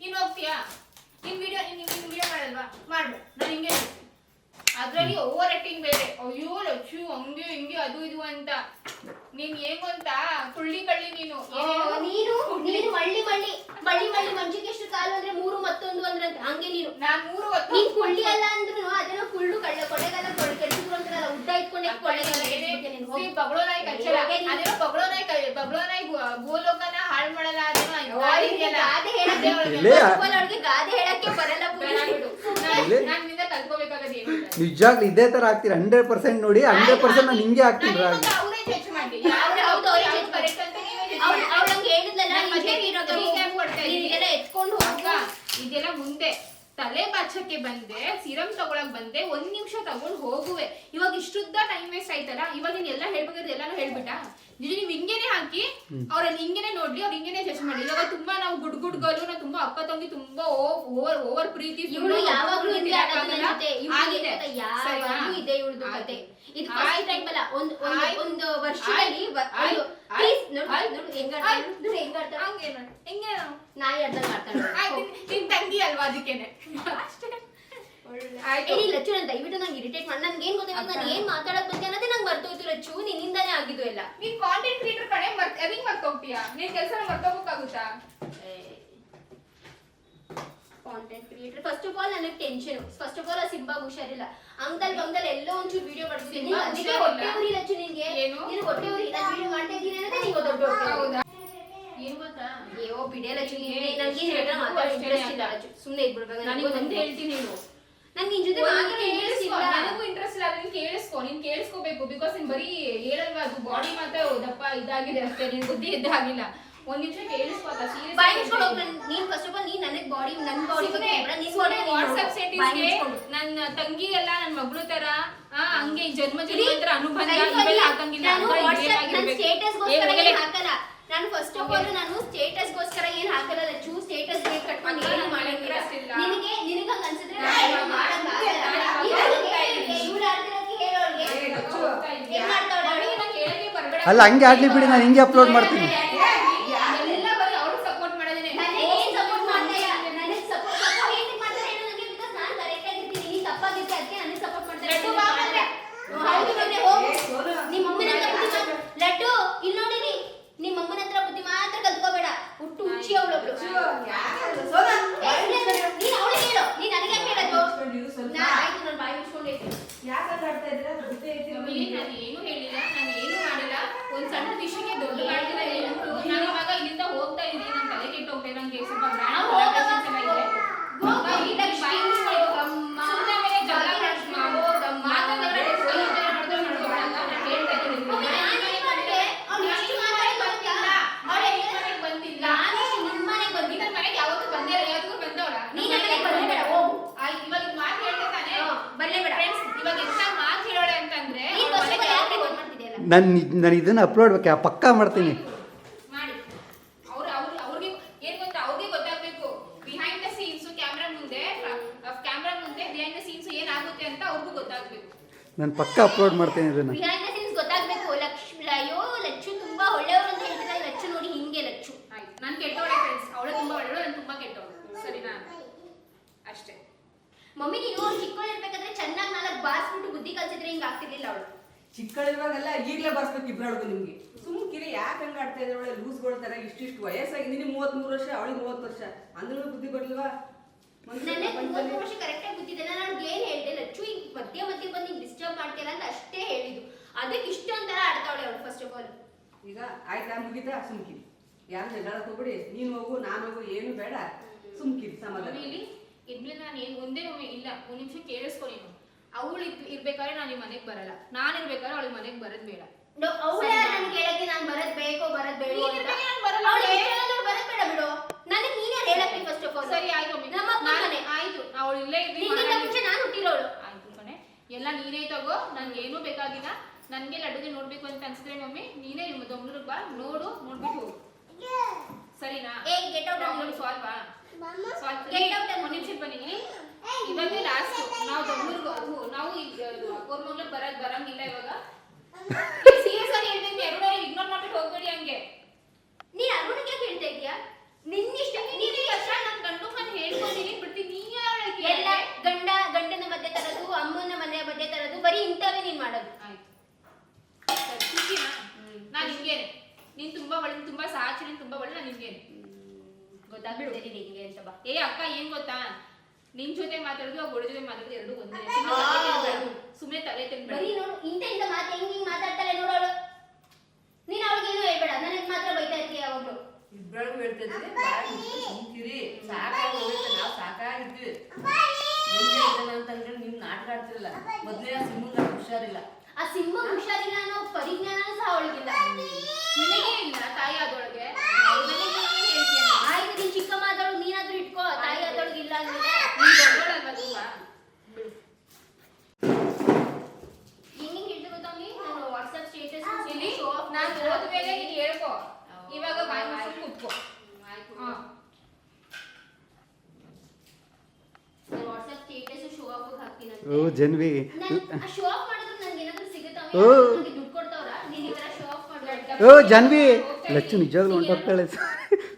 ನೀನ್ ಹೋಗ್ತೀಯಾ? ನಿನ್ ವಿಡಿಯೋ ನಿನ್ ನಿನ್ ವಿಡಿಯೋ ಮಾಡಲ್ವಾ? ಮಾಡ್ಬೇಡ ನಾನು ಹಿಂಗೆ ಇರ್ತೀನಿ. ಅದ್ರಲ್ಲಿ ಓವರ್ ಆಕ್ಟಿಂಗ್ ಬೇರೆ. ಅಯ್ಯೋ ಲಚ್ಚು ಹಂಗೆ ಹಿಂಗೆ ಅದು ಇದು ಅಂತ. ನೀನ್ ಏನ್ ಗೊತ್ತಾ ಕುಳ್ಳಿ ಕಳ್ಳಿ ನೀನು. ಓ, ನೀನು ನೀನು ಮಳ್ಳಿ ಮಳ್ಳಿ. ಮಳ್ಳಿ ಮಳ್ಳಿ ಮಂಜುಗೆ ಎಷ್ಟು ಕಾಲು ಅಂದ್ರೆ ಮೂರು ಮತ್ತೊಂದು ಅಂದ್ರೆ ಅಂತ. ಹಂಗೆ ನೀನು ನಾನ್ ಮೂರು ಹೊತ್ತು ನೀನ್ ಕುಳ್ಳಿ ಅಲ್ಲ ಅಂದ್ರೂ ಅದನ್ನ ಕುಳ್ಳು ಕಳ್ಳ ಕೊಳೆ ಕೆಲ್ಸಗಳು ಅಂತಾರಲ್ಲ ಉದ್ದ ಇಟ್ಕೊಂಡೆ ಕೆಲ್ಸಕ್ಕೆ ನೀನು ಹೋಗು. ಬಗಳೋ ನಾಯಿ ಕಚ್ಚಲ್ಲ ಹೋಗೆ ಅದೇನೋ ಬಗಳೋ ನಾಯಿ ಬಗಳೋ ನಾಯಿ ಗೋ- ಗೋಲೋಕನ ಹಾಳ್ ಮಾಡಲ್ಲ ಅದೇನೋ ಓ, ಗಾಳಿ ನಿನ್ಗೆ ಇದೆಯಲ್ಲ. ಗಾದೆ ಹೇಳಕ್ಕೆ ಅವ್ಳಿಗೆ ಗಾದೆ ಹೇಳಕ್ಕೆ ಬರಲ್ಲ ಬೇಡ. ನಾನ್- ನಿಂದ ಕಲ್ತ್ಕೋಬೇಕಾಗದ್ ಏನು ಇಲ್ಲ. ನಿಜವಾಗ್ಲೂ ಇದೇ ತರ ಆಗ್ತೀರಾ ಹಂಡ್ರೆಡ್ ಪರ್ಸೆಂಟ್ ನೋಡಿ ಹಂಡ್ರೆಡ್ ಪರ್ಸೆಂಟ್ ನಾನು ಹಿಂಗೆ ಆಗ್ತೀನಿ ಏನ್ ಗೊತ್ತಾ, ಅವ್ರೇ judge ಮಾಡ್ಲಿ. ಯಾವ್ದು ಹೌದು, ಹೌದು, ಅವ್ರೇ ಯಾವ್ದು judge ಅಂತ ನೀವೇ judge ಅವ್ಳು ಮಾಡಿ. ಅವ್ಳು ಹಂಗೆ ಹೇಳಿದ್ಲಲ್ಲ ನಾನ್ ನೀನ್ ಮತ್ತೆ ಜೆ ಪಿ ನಗರ್ recap ಹೋಗು. ಕೊಡ್ತಾ ನೀನ್ ಇದ್ದೀನಿ. ಇದೆಲ್ಲ ಎತ್ಕೊಂಡು ಅಕ್ಕ, ಹೋಗು ಇದೆಲ್ಲ ಮುಂದೆ ತಲೆ ಬಾಚಕ್ಕೆ ಬಂದೆ ಸಿರಮ್ ತಗೊಳಕ್ ಬಂದೆ ಒಂದ್ ನಿಮಿಷ ತಗೊಂಡ್ ಹೋಗುವೆ. ಇವಾಗ ಇಷ್ಟುದ್ದ ಟೈಮ್ ವೇಸ್ಟ್ ಆಯ್ತಲ್ಲ ಇವಾಗ ನೀನ್ ಎಲ್ಲ ಹೇಳ್ಬೇಕಾದ್ರೆ ಎಲ್ಲಾನು ಹೇಳ್ಬಿಟ್ಟ? ನಿಜ ನೀವ್ ಹಿಂಗೇನೆ ಹಾಕಿ ಅವ್ರಲ್ಲಿ ಹಿಂಗೇನೆ ನೋಡ್ಲಿ ಅವ್ರ ಹಿಂಗೇನೆ ಜಡ್ಜ್ ಮಾಡಿ ಇವಾಗ ತುಂಬಾ ನಾವು ಗುಡ್ ಗುಡ್ ಗರ್ಲು ನಾವು ತುಂಬಾ ಅಕ್ಕ ತಂಗಿ ತುಂಬಾ ಓವರ್ ಓವರ್ ಪ್ರೀತಿ ಆಗಿದೆ. ಇದೆ. ಫಸ್ಟ್ ಟೈಮ್ ಅಲ್ಲ ಒಂದು ಒಂದು ಒಂದು ವರ್ಷದಲ್ಲಿ ಪ್ಲೀಸ್ ನೋಡಿ ನೋಡಿ please ನೋಡು ಹೆಂಗ್ ಹೆಂಗ್ ಹಂಗೆ ಹೆಂಗೆ ನಾಯಿ ಆಡ್ದಂಗ್ ಆಡ್ತಾಳೆ ನಿನ್ ತಂಗಿ ಅಲ್ವಾ ಅದಕ್ಕೇನೆ? ಆಯ್ತು. ಲಚ್ಚು ನಾನು ದಯವಿಟ್ಟು ನಂಗೆ ಇರಿಟೇಟ್ ಮಾಡಿ. ನನ್ಗೆ ಏನ್ ಗೊತ್ತಿಲ್ಲ ನಾನು ಏನ್ ಮಾತಾಡಕ್ ಬಂದೆ ಅನ್ನೋದೇ ನಂಗೆ ಮರ್ತೋಯ್ತು ಲಚ್ಚು ನಿನ್ನಿಂದಾನೇ ಆಗಿದ್ದು ಎಲ್ಲ. ನೀನ್ ಕಾಂಟೆಂಟ್ ಕ್ರಿಯೇಟರ್ ಕಡೆ ಮರ್ತ್ ಹೆಂಗ್ ಮರ್ತೋಗ್ತೀಯಾ? ನೀನ್ ಕೆಲಸ ಮರ್ತೋಗ್ಬೇಕಾಗುತ್ತಾ? Content creator first of all ನನಗೆ ಟೆನ್ಷನ್ ಫಸ್ಟ್ ಆಫ್ ಆಲ್ ಆ ಸಿಂಬಾಗ್ ಹುಷಾರಿಲ್ಲ. ಅಂಗಲ್ ಬಂಗಲ್ ಎಲ್ಲೋ ಒಂಚೂರು ವಿಡಿಯೋ ಮಾಡ್ತಿದ್ದೀನಿ ಸಿಂಬಾ ಅದಕ್ಕೆ ಹುಷಾರಿಲ್ಲ? ಹೊಟ್ಟೆ ಉರಿ ಲಚ್ಚು ನಿನ್ಗೆ ಏನು? ನೀನು ಹೊಟ್ಟೆ ಉರಿ ವಿಡಿಯೋ ಮಾಡ್ತಾ ಇದ್ದೀನಿ ಅನ್ನೋದೇ ನಿಂಗೆ ದೊಡ್ಡ ಹೌದಾ? ಏನ್ ಗೊತ್ತಾ? ಅಯ್ಯೋ ಬಿಡೆ ಏ, ನನಗೆ ಮಾತಾಡೋ ಇಂಟ್ರೆಸ್ಟ್ ಇಲ್ಲ ಸುಮ್ಮನೆ ಇದ್ಬಿಡ್ಬೇಕು. ನನಗೆ ಒಂದು ಹೇಳ್ತೀನಿ ಹೇಳು ನಂಗೆ ನಿನ್ ಜೊತೆ ಮಾತಾಡೋ ಇಂಟ್ರೆಸ್ಟ್ ಇಲ್ಲ. ನನಗೂ ಇಂಟ್ರೆಸ್ಟ್ ಇಲ್ಲ. ಅದನ್ನ ಕೇಳಿಸ್ಕೊ. ನೀನ್ ಕೇಳಿಸ್ಕೋಬೇಕು. ಬಿಕಾಸ್ ನೀನ್ ಬರೀ ಹೇಳಲ್ವಾ? ಅದು ಬಾಡಿ ಮಾತ್ರ ದಪ್ಪ ಇದಾಗಿದೆ ಅಷ್ಟೇ. ನಿನ್ ಬುದ್ಧಿ ಇದ್ದಾಗಿಲ್ಲ ಒಂದ್ ನಿಮಿಷ ನೀನ್ ಫಸ್ಟ್ ಆಫ್ ಆಲ್ ನೀನ್ ನನಗೆ ಬಾಡಿ ನನ್ನ ಬಾಡಿ ವಾಟ್ಸ್ಆಪ್. ಸೆಟ್ಟಿಂಗ್ಸ್ಗೆ ನನ್ನ ತಂಗಿ ಎಲ್ಲ ನನ್ನ ಮಗಳು ತರ ಆ ಹಂಗೆ ಜನ್ಮ ಜನ್ಮಾಂತರ ಅನುಬಂಧ ಇವೆಲ್ಲ ಹಾಕಂಗಿಲ್ಲ. ಹಾಕಲ್ಲ. ನಾನು ಫಸ್ಟ್ ಆಫ್ ಆಲ್ ನಾನು ಸ್ಟೇಟಸ್ ಗೋಸ್ಕರ ಏನ್ ಹಾಕಲ್ಲ ಚೂ ಸ್ಟೇಟಸ್ಗೆ ಕಟ್ಕೊಂಡು ಏನು ಮಾಡಂಗಿಲ್ಲ. ನಿನಗೆ ನಿನಗೆ ಹಂಗ ಅನ್ಸಿದ್ರೆ. ಅಲ್ಲ ಹಂಗೆ ಆಗ್ಲಿ ಬಿಡಿ ನಾನು ಹಿಂಗೆ ಅಪ್ಲೋಡ್ ಮಾಡ್ತೀನಿ ಎಲ್ಲ ಬರೀ ಅವ್ರಿಗೆ ಸಪೋರ್ಟ್ ಮಾಡೋದೇನೆ ನನಗೆ ಏನ್ support ಮಾಡ್ತಾ ಇಲ್ಲ. ನನಗೆ support- support ಏನಕ್ಕೆ ಮಾಡ್ತಾರೆ ಹೇಳು ನನಗೆ? because non correct ಆಗಿರ್ತೀನಿ. ನೀನ್ ತಪ್ಪಾಗಿರ್ತೀಯ, ಅದಕ್ಕೆ ನನಗೆ support ಮಾಡ್ತಾರೆ. ಲಡ್ಡು ಬಾ ಬಂದೆ. ಹ್ಮ್, ಹೌದು ಬಂದೆ, ಹೋಗು. ಏ, ಸೋನು. ನಿಮ್ಮ ಅಮ್ಮನ ಹತ್ರ ಬುದ್ಧಿ ಮಾತು ಲಡ್ಡು ಇಲ್ಲಿ ನೋಡಿರಿ ನಿಮ್ಮ ಅಮ್ಮನ ಹತ್ರ ಬುದ್ಧಿ ಮಾತ್ರ ಕಲ್ತ್ಕೋಬೇಡ ಹುಟ್ಟು ಹುಚ್ಚಿ ಅವಳೊಬ್ಳು ಯಾಕಂದ್ರೆ ಸೋನು, ನೀನ್ ಅವಳಿಗೆ ಹೇಳು ನೀನ್ ನನಗೆ ಯಾಕೆ ಹೇಳೋದು ಮುಚ್ಕೊಂಡಿರು ಸ್ವಲ್ಪ. ನಾ ಆಯ್ತು ನಾನು ಬಾಯಿ ಮುಚ್ಕೊಂಡು ಹೇಳ್ತೀನಿ ಯಾಕಂತ ಆಡ್ತಾ ಇದ್ದೀರಾ? ಬುದ್ಧಿ ಐತಿ ಮಮ್ಮಿ, ನಾನು ಏನು ಹೇಳಿಲ್ಲ ನಾನು ಏನು ಮಾಡಿಲ್ಲ ಒಂದ್ ಸಣ್ಣ ವಿಷಯಕ್ಕೆ ದೊಡ್ಡ ಮಾಡ್ತಿಲ್ಲ ನಾನು ನಾನು ಇದನ್ನು ಅಪ್ಲೋಡ್ ಬೇಕಾ ಪಕ್ಕಾ ಮಾಡ್ತೀನಿ ಮಾಡಿ ಅವ್ರ ಅವ್ರ ಅವ್ರಿಗೆ ಏನ್ ಗೊತ್ತಾ ಅವ್ರಿಗೆ ಗೊತ್ತಾಗ್ಬೇಕು ಬಿಹೈಂಡ್ ದ ಸೀನ್ಸ್ ಕ್ಯಾಮ್ರಾ ಮುಂದೆ ಕ್ಯಾಮ್ರಾ ಮುಂದೆ ಬಿಹೈಂಡ್ ದ ಸೀನ್ಸ್ ಏನಾಗುತ್ತೆ ಅಂತ ಅವ್ರಿಗೂ ಗೊತ್ತಾಗ್ಬೇಕು ನಾನು ಪಕ್ಕಾ ಅಪ್ಲೋಡ್ ಮಾಡ್ತೀನಿ ಇದನ್ನು ಬಿಹೈಂಡ್ ದ ಸೀನ್ಸ್ ಗೊತ್ತಾಗ್ಬೇಕು ಲಕ್ಷ್ಮಿ ಅಯ್ಯೋ ಲಚ್ಚು ತುಂಬಾ ಒಳ್ಳೆಯವರು ಅಂತ ಹೇಳ್ತಿದ್ದಾರೆ ಲಚ್ಚು ನೋಡಿ ಹಿಂಗೆ ಲಚ್ಚು ಆಯ್ತು. ನಾನು ಕೆಟ್ಟವಳೆ ಫ್ರೆಂಡ್ಸ್ ಅವಳು ತುಂಬಾ ಮಾಡ್ತೀನಿ ನಾನು ತುಂಬಾ ಕೆಟ್ಟವಳು. ಸರಿನಾ? ಅಷ್ಟೇ. ಮಮ್ಮಿ ನೀನು ಚಿಕ್ಕವಳಿರ್ಬೇಕಾದ್ರೆ ಚೆನ್ನಾಗಿ ನಾಲ್ಕು ಬಾರಿಸ್ಬಿಟ್ಟು ಬುದ್ಧಿ ಕಲ್ಸಿದ್ರೆ ಹಿಂಗೆ ಆಗ್ತಿರ್ಲಿಲ್ಲ ಅವಳು. ಚಿಕ್ಕಳಿರುವಾಗೆಲ್ಲ ಈಗಲೇ ಬರ್ಸ್ಬೇಕು ಇಬ್ರೊಳಗು ನಿಮ್ಗೆ. ಸುಮ್ಮನೆ ಕಿರಿ ಯಾಕೆ ಹಂಗ ಆಡ್ತಾ ಇದ್ರೆ ಒಳ್ಳೆ ಲೂಸ್ಗಳ ತರ ಇಷ್ಟಿಷ್ಟು ವಯಸ್ಸಾಗಿ ನಿನಗೆ ಮೂವತ್ಮೂರು ವರ್ಷ ಅವಳಿಗೆ ಮೂವತ್ತು ವರ್ಷ. ಅಂದ್ರೂ ಬುದ್ಧಿ ನನಗೆ ವರ್ಷ ಕರೆಕ್ಟಾಗಿ ಗೊತ್ತಿದೆ. ನಾನು ಏನು ಹೇಳ್ದೆ ಲಚ್ಚು ಈಗ ಮಧ್ಯ ಮಧ್ಯ ಬಂದು ಡಿಸ್ಟರ್ಬ್ ಮಾಡ್ತೀರ ಅಂತ ಅಷ್ಟೇ ಹೇಳಿದ್ದು. ಅದಕ್ಕೆ ಇಷ್ಟೊಂಥರ ಆಡ್ತಾವಳೆ ಅವಳು ಫಸ್ಟ್ ಆಫ್ ಆಲ್ ಈಗ ಆಯ್ತಾ ಮುಗಿತಾ? ಸುಮ್ಕಿರಿ ಯಾರು ಜಗಳ ಹೋಗ್ಬಿಡಿ. ನೀನು ಹೋಗು ನಾನು ಹೋಗು ಏನು ಬೇಡ. ಸುಮ್ಕಿರಿ ಸಮಾಧಾನ. ಇಲ್ಲಿ ಇದ್ಮೇಲೆ ನಾನು ಏನು ಒಂದೇ ಒಮ್ಮೆ ಇಲ್ಲ. ಒಂದ್ ನಿಮಿಷ ಕೇಳಿಸ್ಕೊ ನೀನು. ಅವಳು ಇರ್ಬೇಕಾದ್ರೆ ನಾನು ಈ ಮನೆಗೆ ಬರಲ್ಲ. ನಾನು ಇರ್ಬೇಕಾದ್ರೆ ಅವಳಿಗೆ ಮನೆಗೆ ಬರೋದ್ ಬೇಡ. ಅವಳೇ ನನಗೆ ಹೇಳಕ್ಕೆ ನಾನು ಬರದ್ ಬೇಕೋ ಬರದ್ ಬೇಡ ನೀನ್ ಬರಲ್ಲ. ಅವಳು ಅವಳೇ. ಬರದ್ ಬೇಡ ಬಿಡು. ನನಗೆ ನೀನೇ ಹೇಳಕ್ಕೆ ಫಸ್ಟ್ ಆಫ್ ಆಲ್ ಸರಿ ಆಯ್ತು ಮಮ್ಮಿ ನಮ್ಮ ಆಯ್ತು. ಅವಳು ಇಲ್ಲೇ ಇರ್ಲಿ ನಿನ್ಗಿಂತ ಮುಂಚೆ ನಾನು ಹುಟ್ಟಿರೋಳು. ಆಯ್ತು ಕಣೆ. ಎಲ್ಲ ನೀನೇ ತಗೋ. ನನ್ಗೆ ಏನು ಬೇಕಾಗಿಲ್ಲ. ನನ್ಗೆ ಲಡ್ಡುಗೆ ನೋಡ್ಬೇಕು ಅಂತ ಅನ್ಸಿದ್ರೆ ಮಮ್ಮಿ ನೀನೇ ನಿಮ್ಮ ಬಾ. ನೋಡು ನೋಡ್ಬಿಟ್ಟು ಹೋಗು. ಸರಿನಾ? ಏ ಗೆಟ್ ಔಟ್ ಒಂದ್ ನಿಮಿಷ ಬನ್ನಿ ಇವತ್ತೇ ಲಾಸ್ಟ್ ನಾವು ದೊಂಗ್ಳೂರ್ಗೆ ನಾವು ಕೋರ್ಮಂಗ್ಳೂರ್ ಬರಕ್ ಬರಂಗಿಲ್ಲ ಇವಾಗ. ಸೀರಿಯಸ್ ಆಗಿ ಹೇಳ್ತೀನಿ ಎರಡು ಇಗ್ನೋರ್ ಮಾಡ್ಬಿಟ್ಟು ಹೋಗ್ಬೇಡಿ ಹಂಗೆ. ನೀನ್ ಅರುಣಿಗೆ ಹೇಳ್ತಾ ಇದೀಯಾ ನಿನ್ನಿಷ್ಟ ನೀನೇ ಕಷ್ಟ ನನ್ ಗಂಡು ನಾನು ಹೇಳ್ಕೊಂಡಿನಿ ಬಿಡ್ತೀನಿ ನೀ ಎಲ್ಲ ಗಂಡ ಗಂಡನ ಮಧ್ಯೆ ತರದು ಅಮ್ಮನ ಮನೆ ಮಧ್ಯೆ ತರದು ಬರೀ ಇಂಥವೇ ನೀನ್ ಮಾಡೋದು. ನಾನು ಹಿಂಗೇನೆ. ನೀನ್ ತುಂಬಾ ಒಳ್ಳೆ ತುಂಬಾ ಸಾಚಿ ನೀನ್ ತುಂಬಾ ಒಳ್ಳೆ ನಾನು ಹಿಂಗೇನೆ. ಗೊತ್ತಾಗ್ಬಿಡ್ತೀನಿ ನಿಂಗೆ ಅಂತ ಬಾ. ಏ ಅಕ್ಕ ಏನ್ ಗೊತ್ತಾ? ನಿನ್ ಜೊತೆ ಮಾತಾಡೋದು ಆ ಗೊಡ ಜೊತೆ ಮಾತಾಡೋದು ಎರಡು ಒಂದೇ. ಸುಮ್ಮನೆ ತಲೆ ತಿನ್ಬೇಡ ಬರೀ ನೋಡು ಇಂತ ಇಂದ ಮಾತು ಹೆಂಗ್ ಹಿಂಗ್ ಮಾತಾಡ್ತಾಳೆ ನೋಡೋಳು ನೀನ್ ಅವಳಿಗೆ ಏನು ಹೇಳ್ಬೇಡ ನನಗೆ ಮಾತ್ರ ಬೈತಾ ಇರ್ತೀಯ ಅವಳು ಬಾಯಿ ಮುಚ್ಕೊಂಡು ಸುಮ್ಕಿರಿ. ಸಾಕಾಗಿ ನಾವು ಸಾಕಾಗಿದ್ವಿ. ಅಂತಂದ್ರೆ ನಿಮ್ ನಾಟಕ ಆಡ್ತಿರಲ್ಲ ಮೊದ್ಲೇ ಆ ಸಿಂಹ ಹುಷಾರಿಲ್ಲ. ಆ ಸಿಂಹ ಹುಷಾರಿಲ್ಲ ಅನ್ನೋ ಪರಿಜ್ಞಾನ ಸಹ ಅವಳಿಗಿಲ್ಲ ನಿನಗೆ ಇಲ್ಲ ತಾಯಿ ಆದೊಳಗೆ? ಆಯ್ತು ನೀನ್ ಚಿಕ್ಕ ಮಾತಾಡು ನೀನಾದ್ರೂ ಇಟ್ಕೋ ತಾಯಿ ಅದೊಳಗೆ ಇಲ್ಲ ಅಂದ್ರೆ ನೀನ್ ದೊಡ್ಡೋಳಲ್ವಾ ತುಂಬಾ ಬಿಡು ಹೆಂಗ್ ಹೇಳ್ತಾ ಗೊತ್ತಾ ಅವ್ನಿಗೆ? ನಾನು ವಾಟ್ಸ್ಆಪ್ ಸ್ಟೇಟಸ್ ಇಲ್ಲಿ ನಾನು ಮೇಲೆ ನೀನ್ ಹೇಳ್ಕೊ. ಇವಾಗ ಬಾಯಿ ಮುಚ್ಚಿ ಕುತ್ಕೋ. ಓ ಜನ್ವಿ. ಶೋ ಆಫ್ ಮಾಡಿದ್ರೆ ನನಗೆ ಏನಾದ್ರೂ ಸಿಗುತ್ತಾ ಓ. ನನಗೆ ದುಡ್ಡು ಕೊಡ್ತಾವ್ರ? ನೀನ್ ಈ ತರ ಶೋ ಆಫ್ ಮಾಡ್ಬೇಡ. ಓ ಜಾನ್ವಿ. ಲಚ್ಚು ನಿಜವಾಗ್ಲೂ ಹೊಂಟೋಗ್ತಾಳೆ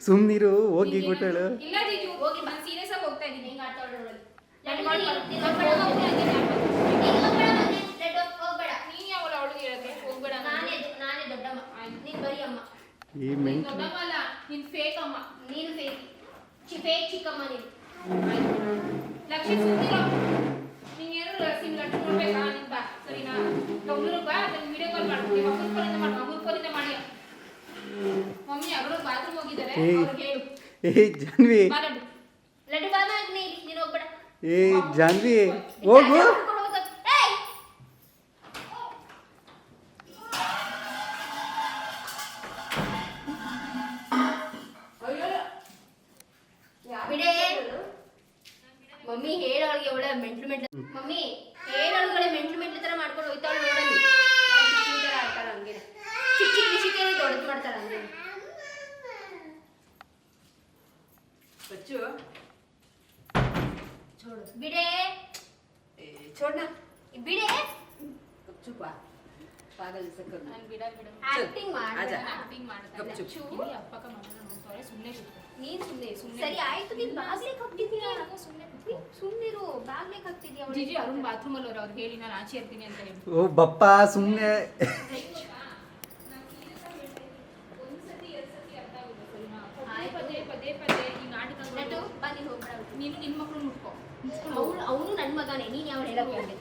ಸುಮ್ನೀರು ಹೋಗಿ ಕೊಟ್ಟಳು ಇಲ್ಲ ಜೀಜು ಹೋಗಿ ನಾನು ಸೀರಿಯಸ್ ಆಗಿ ಹೋಗ್ತಾ ಇದ್ದೀನಿ ಹೆಂಗ್ ಆಡ್ತಾವ್ಳೆ ನೋಡು. ನಾನು ಲಡ್ಡು ಮಾಡ್ಕೊಂಡು- ನೀನು ನಾನು ಹೋಗ್ಬೇಡ, ಹೋಗ್ತಾ ಹೋಗ್ಬೇಡ. ಇದ್ದೀನಿ. ನೀನು ಹೋಗ್ಬೇಡ ಮನೆ, ಲಡ್ಡು, ಹೋಗ್ಬೇಡ. ನೀನ್ ಯಾವಳ ಅವಳಿಗೆ ಹೇಳಿದ್ರೆ ಹೋಗ್ಬೇಡ ನಾನೇ ನಾನೇ ದೊಡ್ಡಮ್ಮ ನೀನ್ ಬರೀ ಅಮ್ಮ ಈ ಮೆಂಟ್ ನೀನ್ ಫೇಕ್ ಅಮ್ಮ ನೀನು ಫೇಕ್. ಚಿ ಫೇಕ್ ಚಿಕ್ಕಮ್ಮ ನೀನು. ಲಕ್ಷ್ಮಿ ಸುತ್ತಿರೋ ಏನು ಸಿಮ್ ಲಡ್ಡು ನೋಡ್ಬೇಕಾ ನಿನ್ ಬಾ ಸರಿನಾ? ಬೆಂಗಳೂರು ಬಾ ಅದನ್ನ ವಿಡಿಯೋ ಕಾಲ್ ಮಾಡು. ನಿಮ್ಮ ಅಮ್ಮನ ಫೋನಿಂದ ಮಾಡು ಅಮ್ಮನ ಫೋನಿಂದ ಮಾಡಿ. ಮಮ್ಮಿ ಅವರು ಬಾತ್ರೂಮ್ ಹೋಗಿದ್ದಾರೆ. ಅವ್ರಿಗೆ ಹೇಳು. ಏ ಜಾನ್ವಿ. ಲಡ್ಡು. ನೀನು ಹೋಗ್ಬೇಡ. ಏ ಜಾನ್ವಿ. ಹೋಗು. ಜಿಜಿ ಅರುಣ್ ಬಾತ್ರೂಮ್ ಅಲ್ಲಿ ಅವ್ರು ಹೇಳಿ ನಾನು ಆಚೆ ಇರ್ತೀನಿ ಅಂತ ಹೇಳಿ. ಓ ಬಪ್ಪ ಸುಮ್ಮನೆ ಪದೇ ಪದೇ ಪದೇ ಈ ನಾಟಕ ನಟು ಬಾ ನೀನ್ ಹೋಗ್ಬೇಡ ನೀನು ನಿನ್ ಮಕ್ಳು ಮುಟ್ಕೋ ಅವನು ಅವನು ನನ್ ಮಗನೇ ನೀನ್ ಯಾವ ಹೇಳಕ್ ಹೋಗ್ಲಿ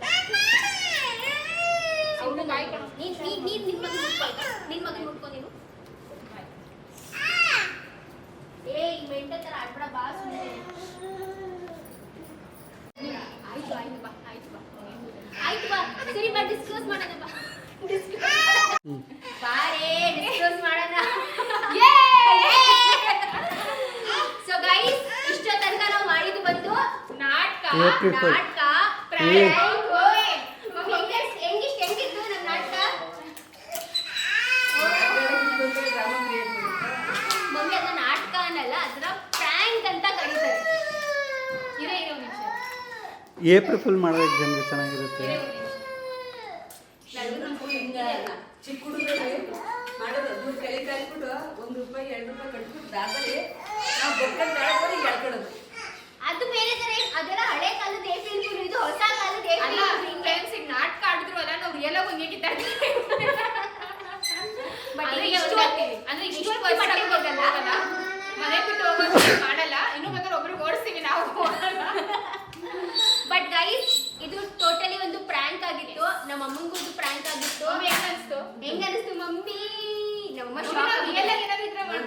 ಅವ್ನು ಬಾಯ್ ಕಣೋ. ನೀನ್ ನೀನ್ ನೀನ್ ನಿನ್ ಮಗನ್ ಮುಟ್ಕೋ ಆಯ್ತಾ? ನಿನ್ ಮಗನ್ ಮುಟ್ಕೋ ನೀನು ಏ ಈ ಮೆಂಟ ತರ ಆಡ್ಬೇಡ ಬಾ ಸುಮ್ನೆ ಆಯ್ತು ಆಯ್ತು ಬಾ ಆಯ್ತು ಬಾ ಆಯ್ತು ಬಾ ಸರಿ ಬಾ ಡಿಸ್ಕಸ್ ಮಾಡೋಣ ಬಾ ಬಾರೇ ಡಿಸ್ಕಸ್ ಮಾಡೋಣ. ಸೊ ಗೈಸ್ ಇಷ್ಟ ತನಕ ನಾವು ಮಾಡಿದ್ದು ಬಂದು ನಾಟಕ. ನಾಟಕ ಏ. ಹೆಂಗಿಸ್ ಹೆಂಗಿತ್ತು ನಮ್ಮ ನಾಟಕ? ಅಂತೇಳಿ ಡ್ರಾಮಾ ಕ್ರಿಯೇಟ್ ಮಾಡಿದ್ರೆ ಮಮ್ಮಿ ಅದನ್ನ ನಾಟಕ ಅನ್ನಲ್ಲ ಅದನ್ನ ಪ್ರ್ಯಾಂಕ್ ಅಂತ ಕರೀತಾರೆ ಇರೇ ಇರೋ ನಿಮಿಷ ಏಪ್ರಿಲ್ ಫುಲ್ ಮಾಡೋದಕ್ಕೆ ಜನರಿಗೆ ಚೆನ್ನಾಗಿರುತ್ತೆ ಇರೇ ಒಂದ್ ನಿಮಿಷ ಎಲ್ಲರೂ ಹಿಂಗ ಚಿಕ್ಕ ಹುಡುಗರಿಗೆ ಮಾಡೋದು ದುಡ್ಡು ಕೈ ಕಾಯ್ಬಿಟ್ಟು ಒಂದು ರೂಪಾಯಿ ಎರಡು ರೂಪಾಯಿ ಕಟ್ಬಿಟ್ಟು ದಾಸರಿ ನಾವು ಎಳ್ಕೊಳ್ಳೋದು ಅದು ಬೇರೆ ತರ ಅದೆಲ್ಲ ಹಳೆ ಕಾಲದ ಏಪ್ರಿಲ್ ಫುಲ್ ಇದು ಹೊಸ ಕಾಲದ ಅಲ್ಲ ಏಪ್ರಿಲ್ ಫುಲ್ ಫ್ರೆಂಡ್ಸ್ ಈಗ ನಾಟಕ ಆಡಿದ್ರು ಅಲ್ಲ ನಾವು ರಿಯಲ್ ಆಗಿ ಕಿತ್ತಾಡ್ತೀವಿ. But ಅಂದ್ರೆ ಈಗ ಇಷ್ಟು ಅಂದ್ರೆ ಇಷ್ಟು ಇಷ್ಟು ವರ್ಷ ಹೋಗಲ್ಲ. ಮನೆ ಬಿಟ್ಟು ಹೋಗೋದು ಮಾಡಲ್ಲ ಇನ್ನು ಬೇಕಾದ್ರೆ ಒಬ್ರು ಓಡಿಸ್ತೀವಿ ನಾವು ಬಟ್ ಗೈಸ್ ಇದು ಟೋಟಲಿ ಒಂದು ಪ್ರ್ಯಾಂಕ್ ಆಗಿತ್ತು. ನಮ್ಮ ಅಮ್ಮಂಗೂ ಒಂದು ಪ್ರ್ಯಾಂಕ್ ಆಗಿತ್ತು ಹೆಂಗ್ ಅನ್ಸ್ತು? ಮಮ್ಮಿ? ನಮ್ಮಮ್ಮ ಮಮ್ಮಿ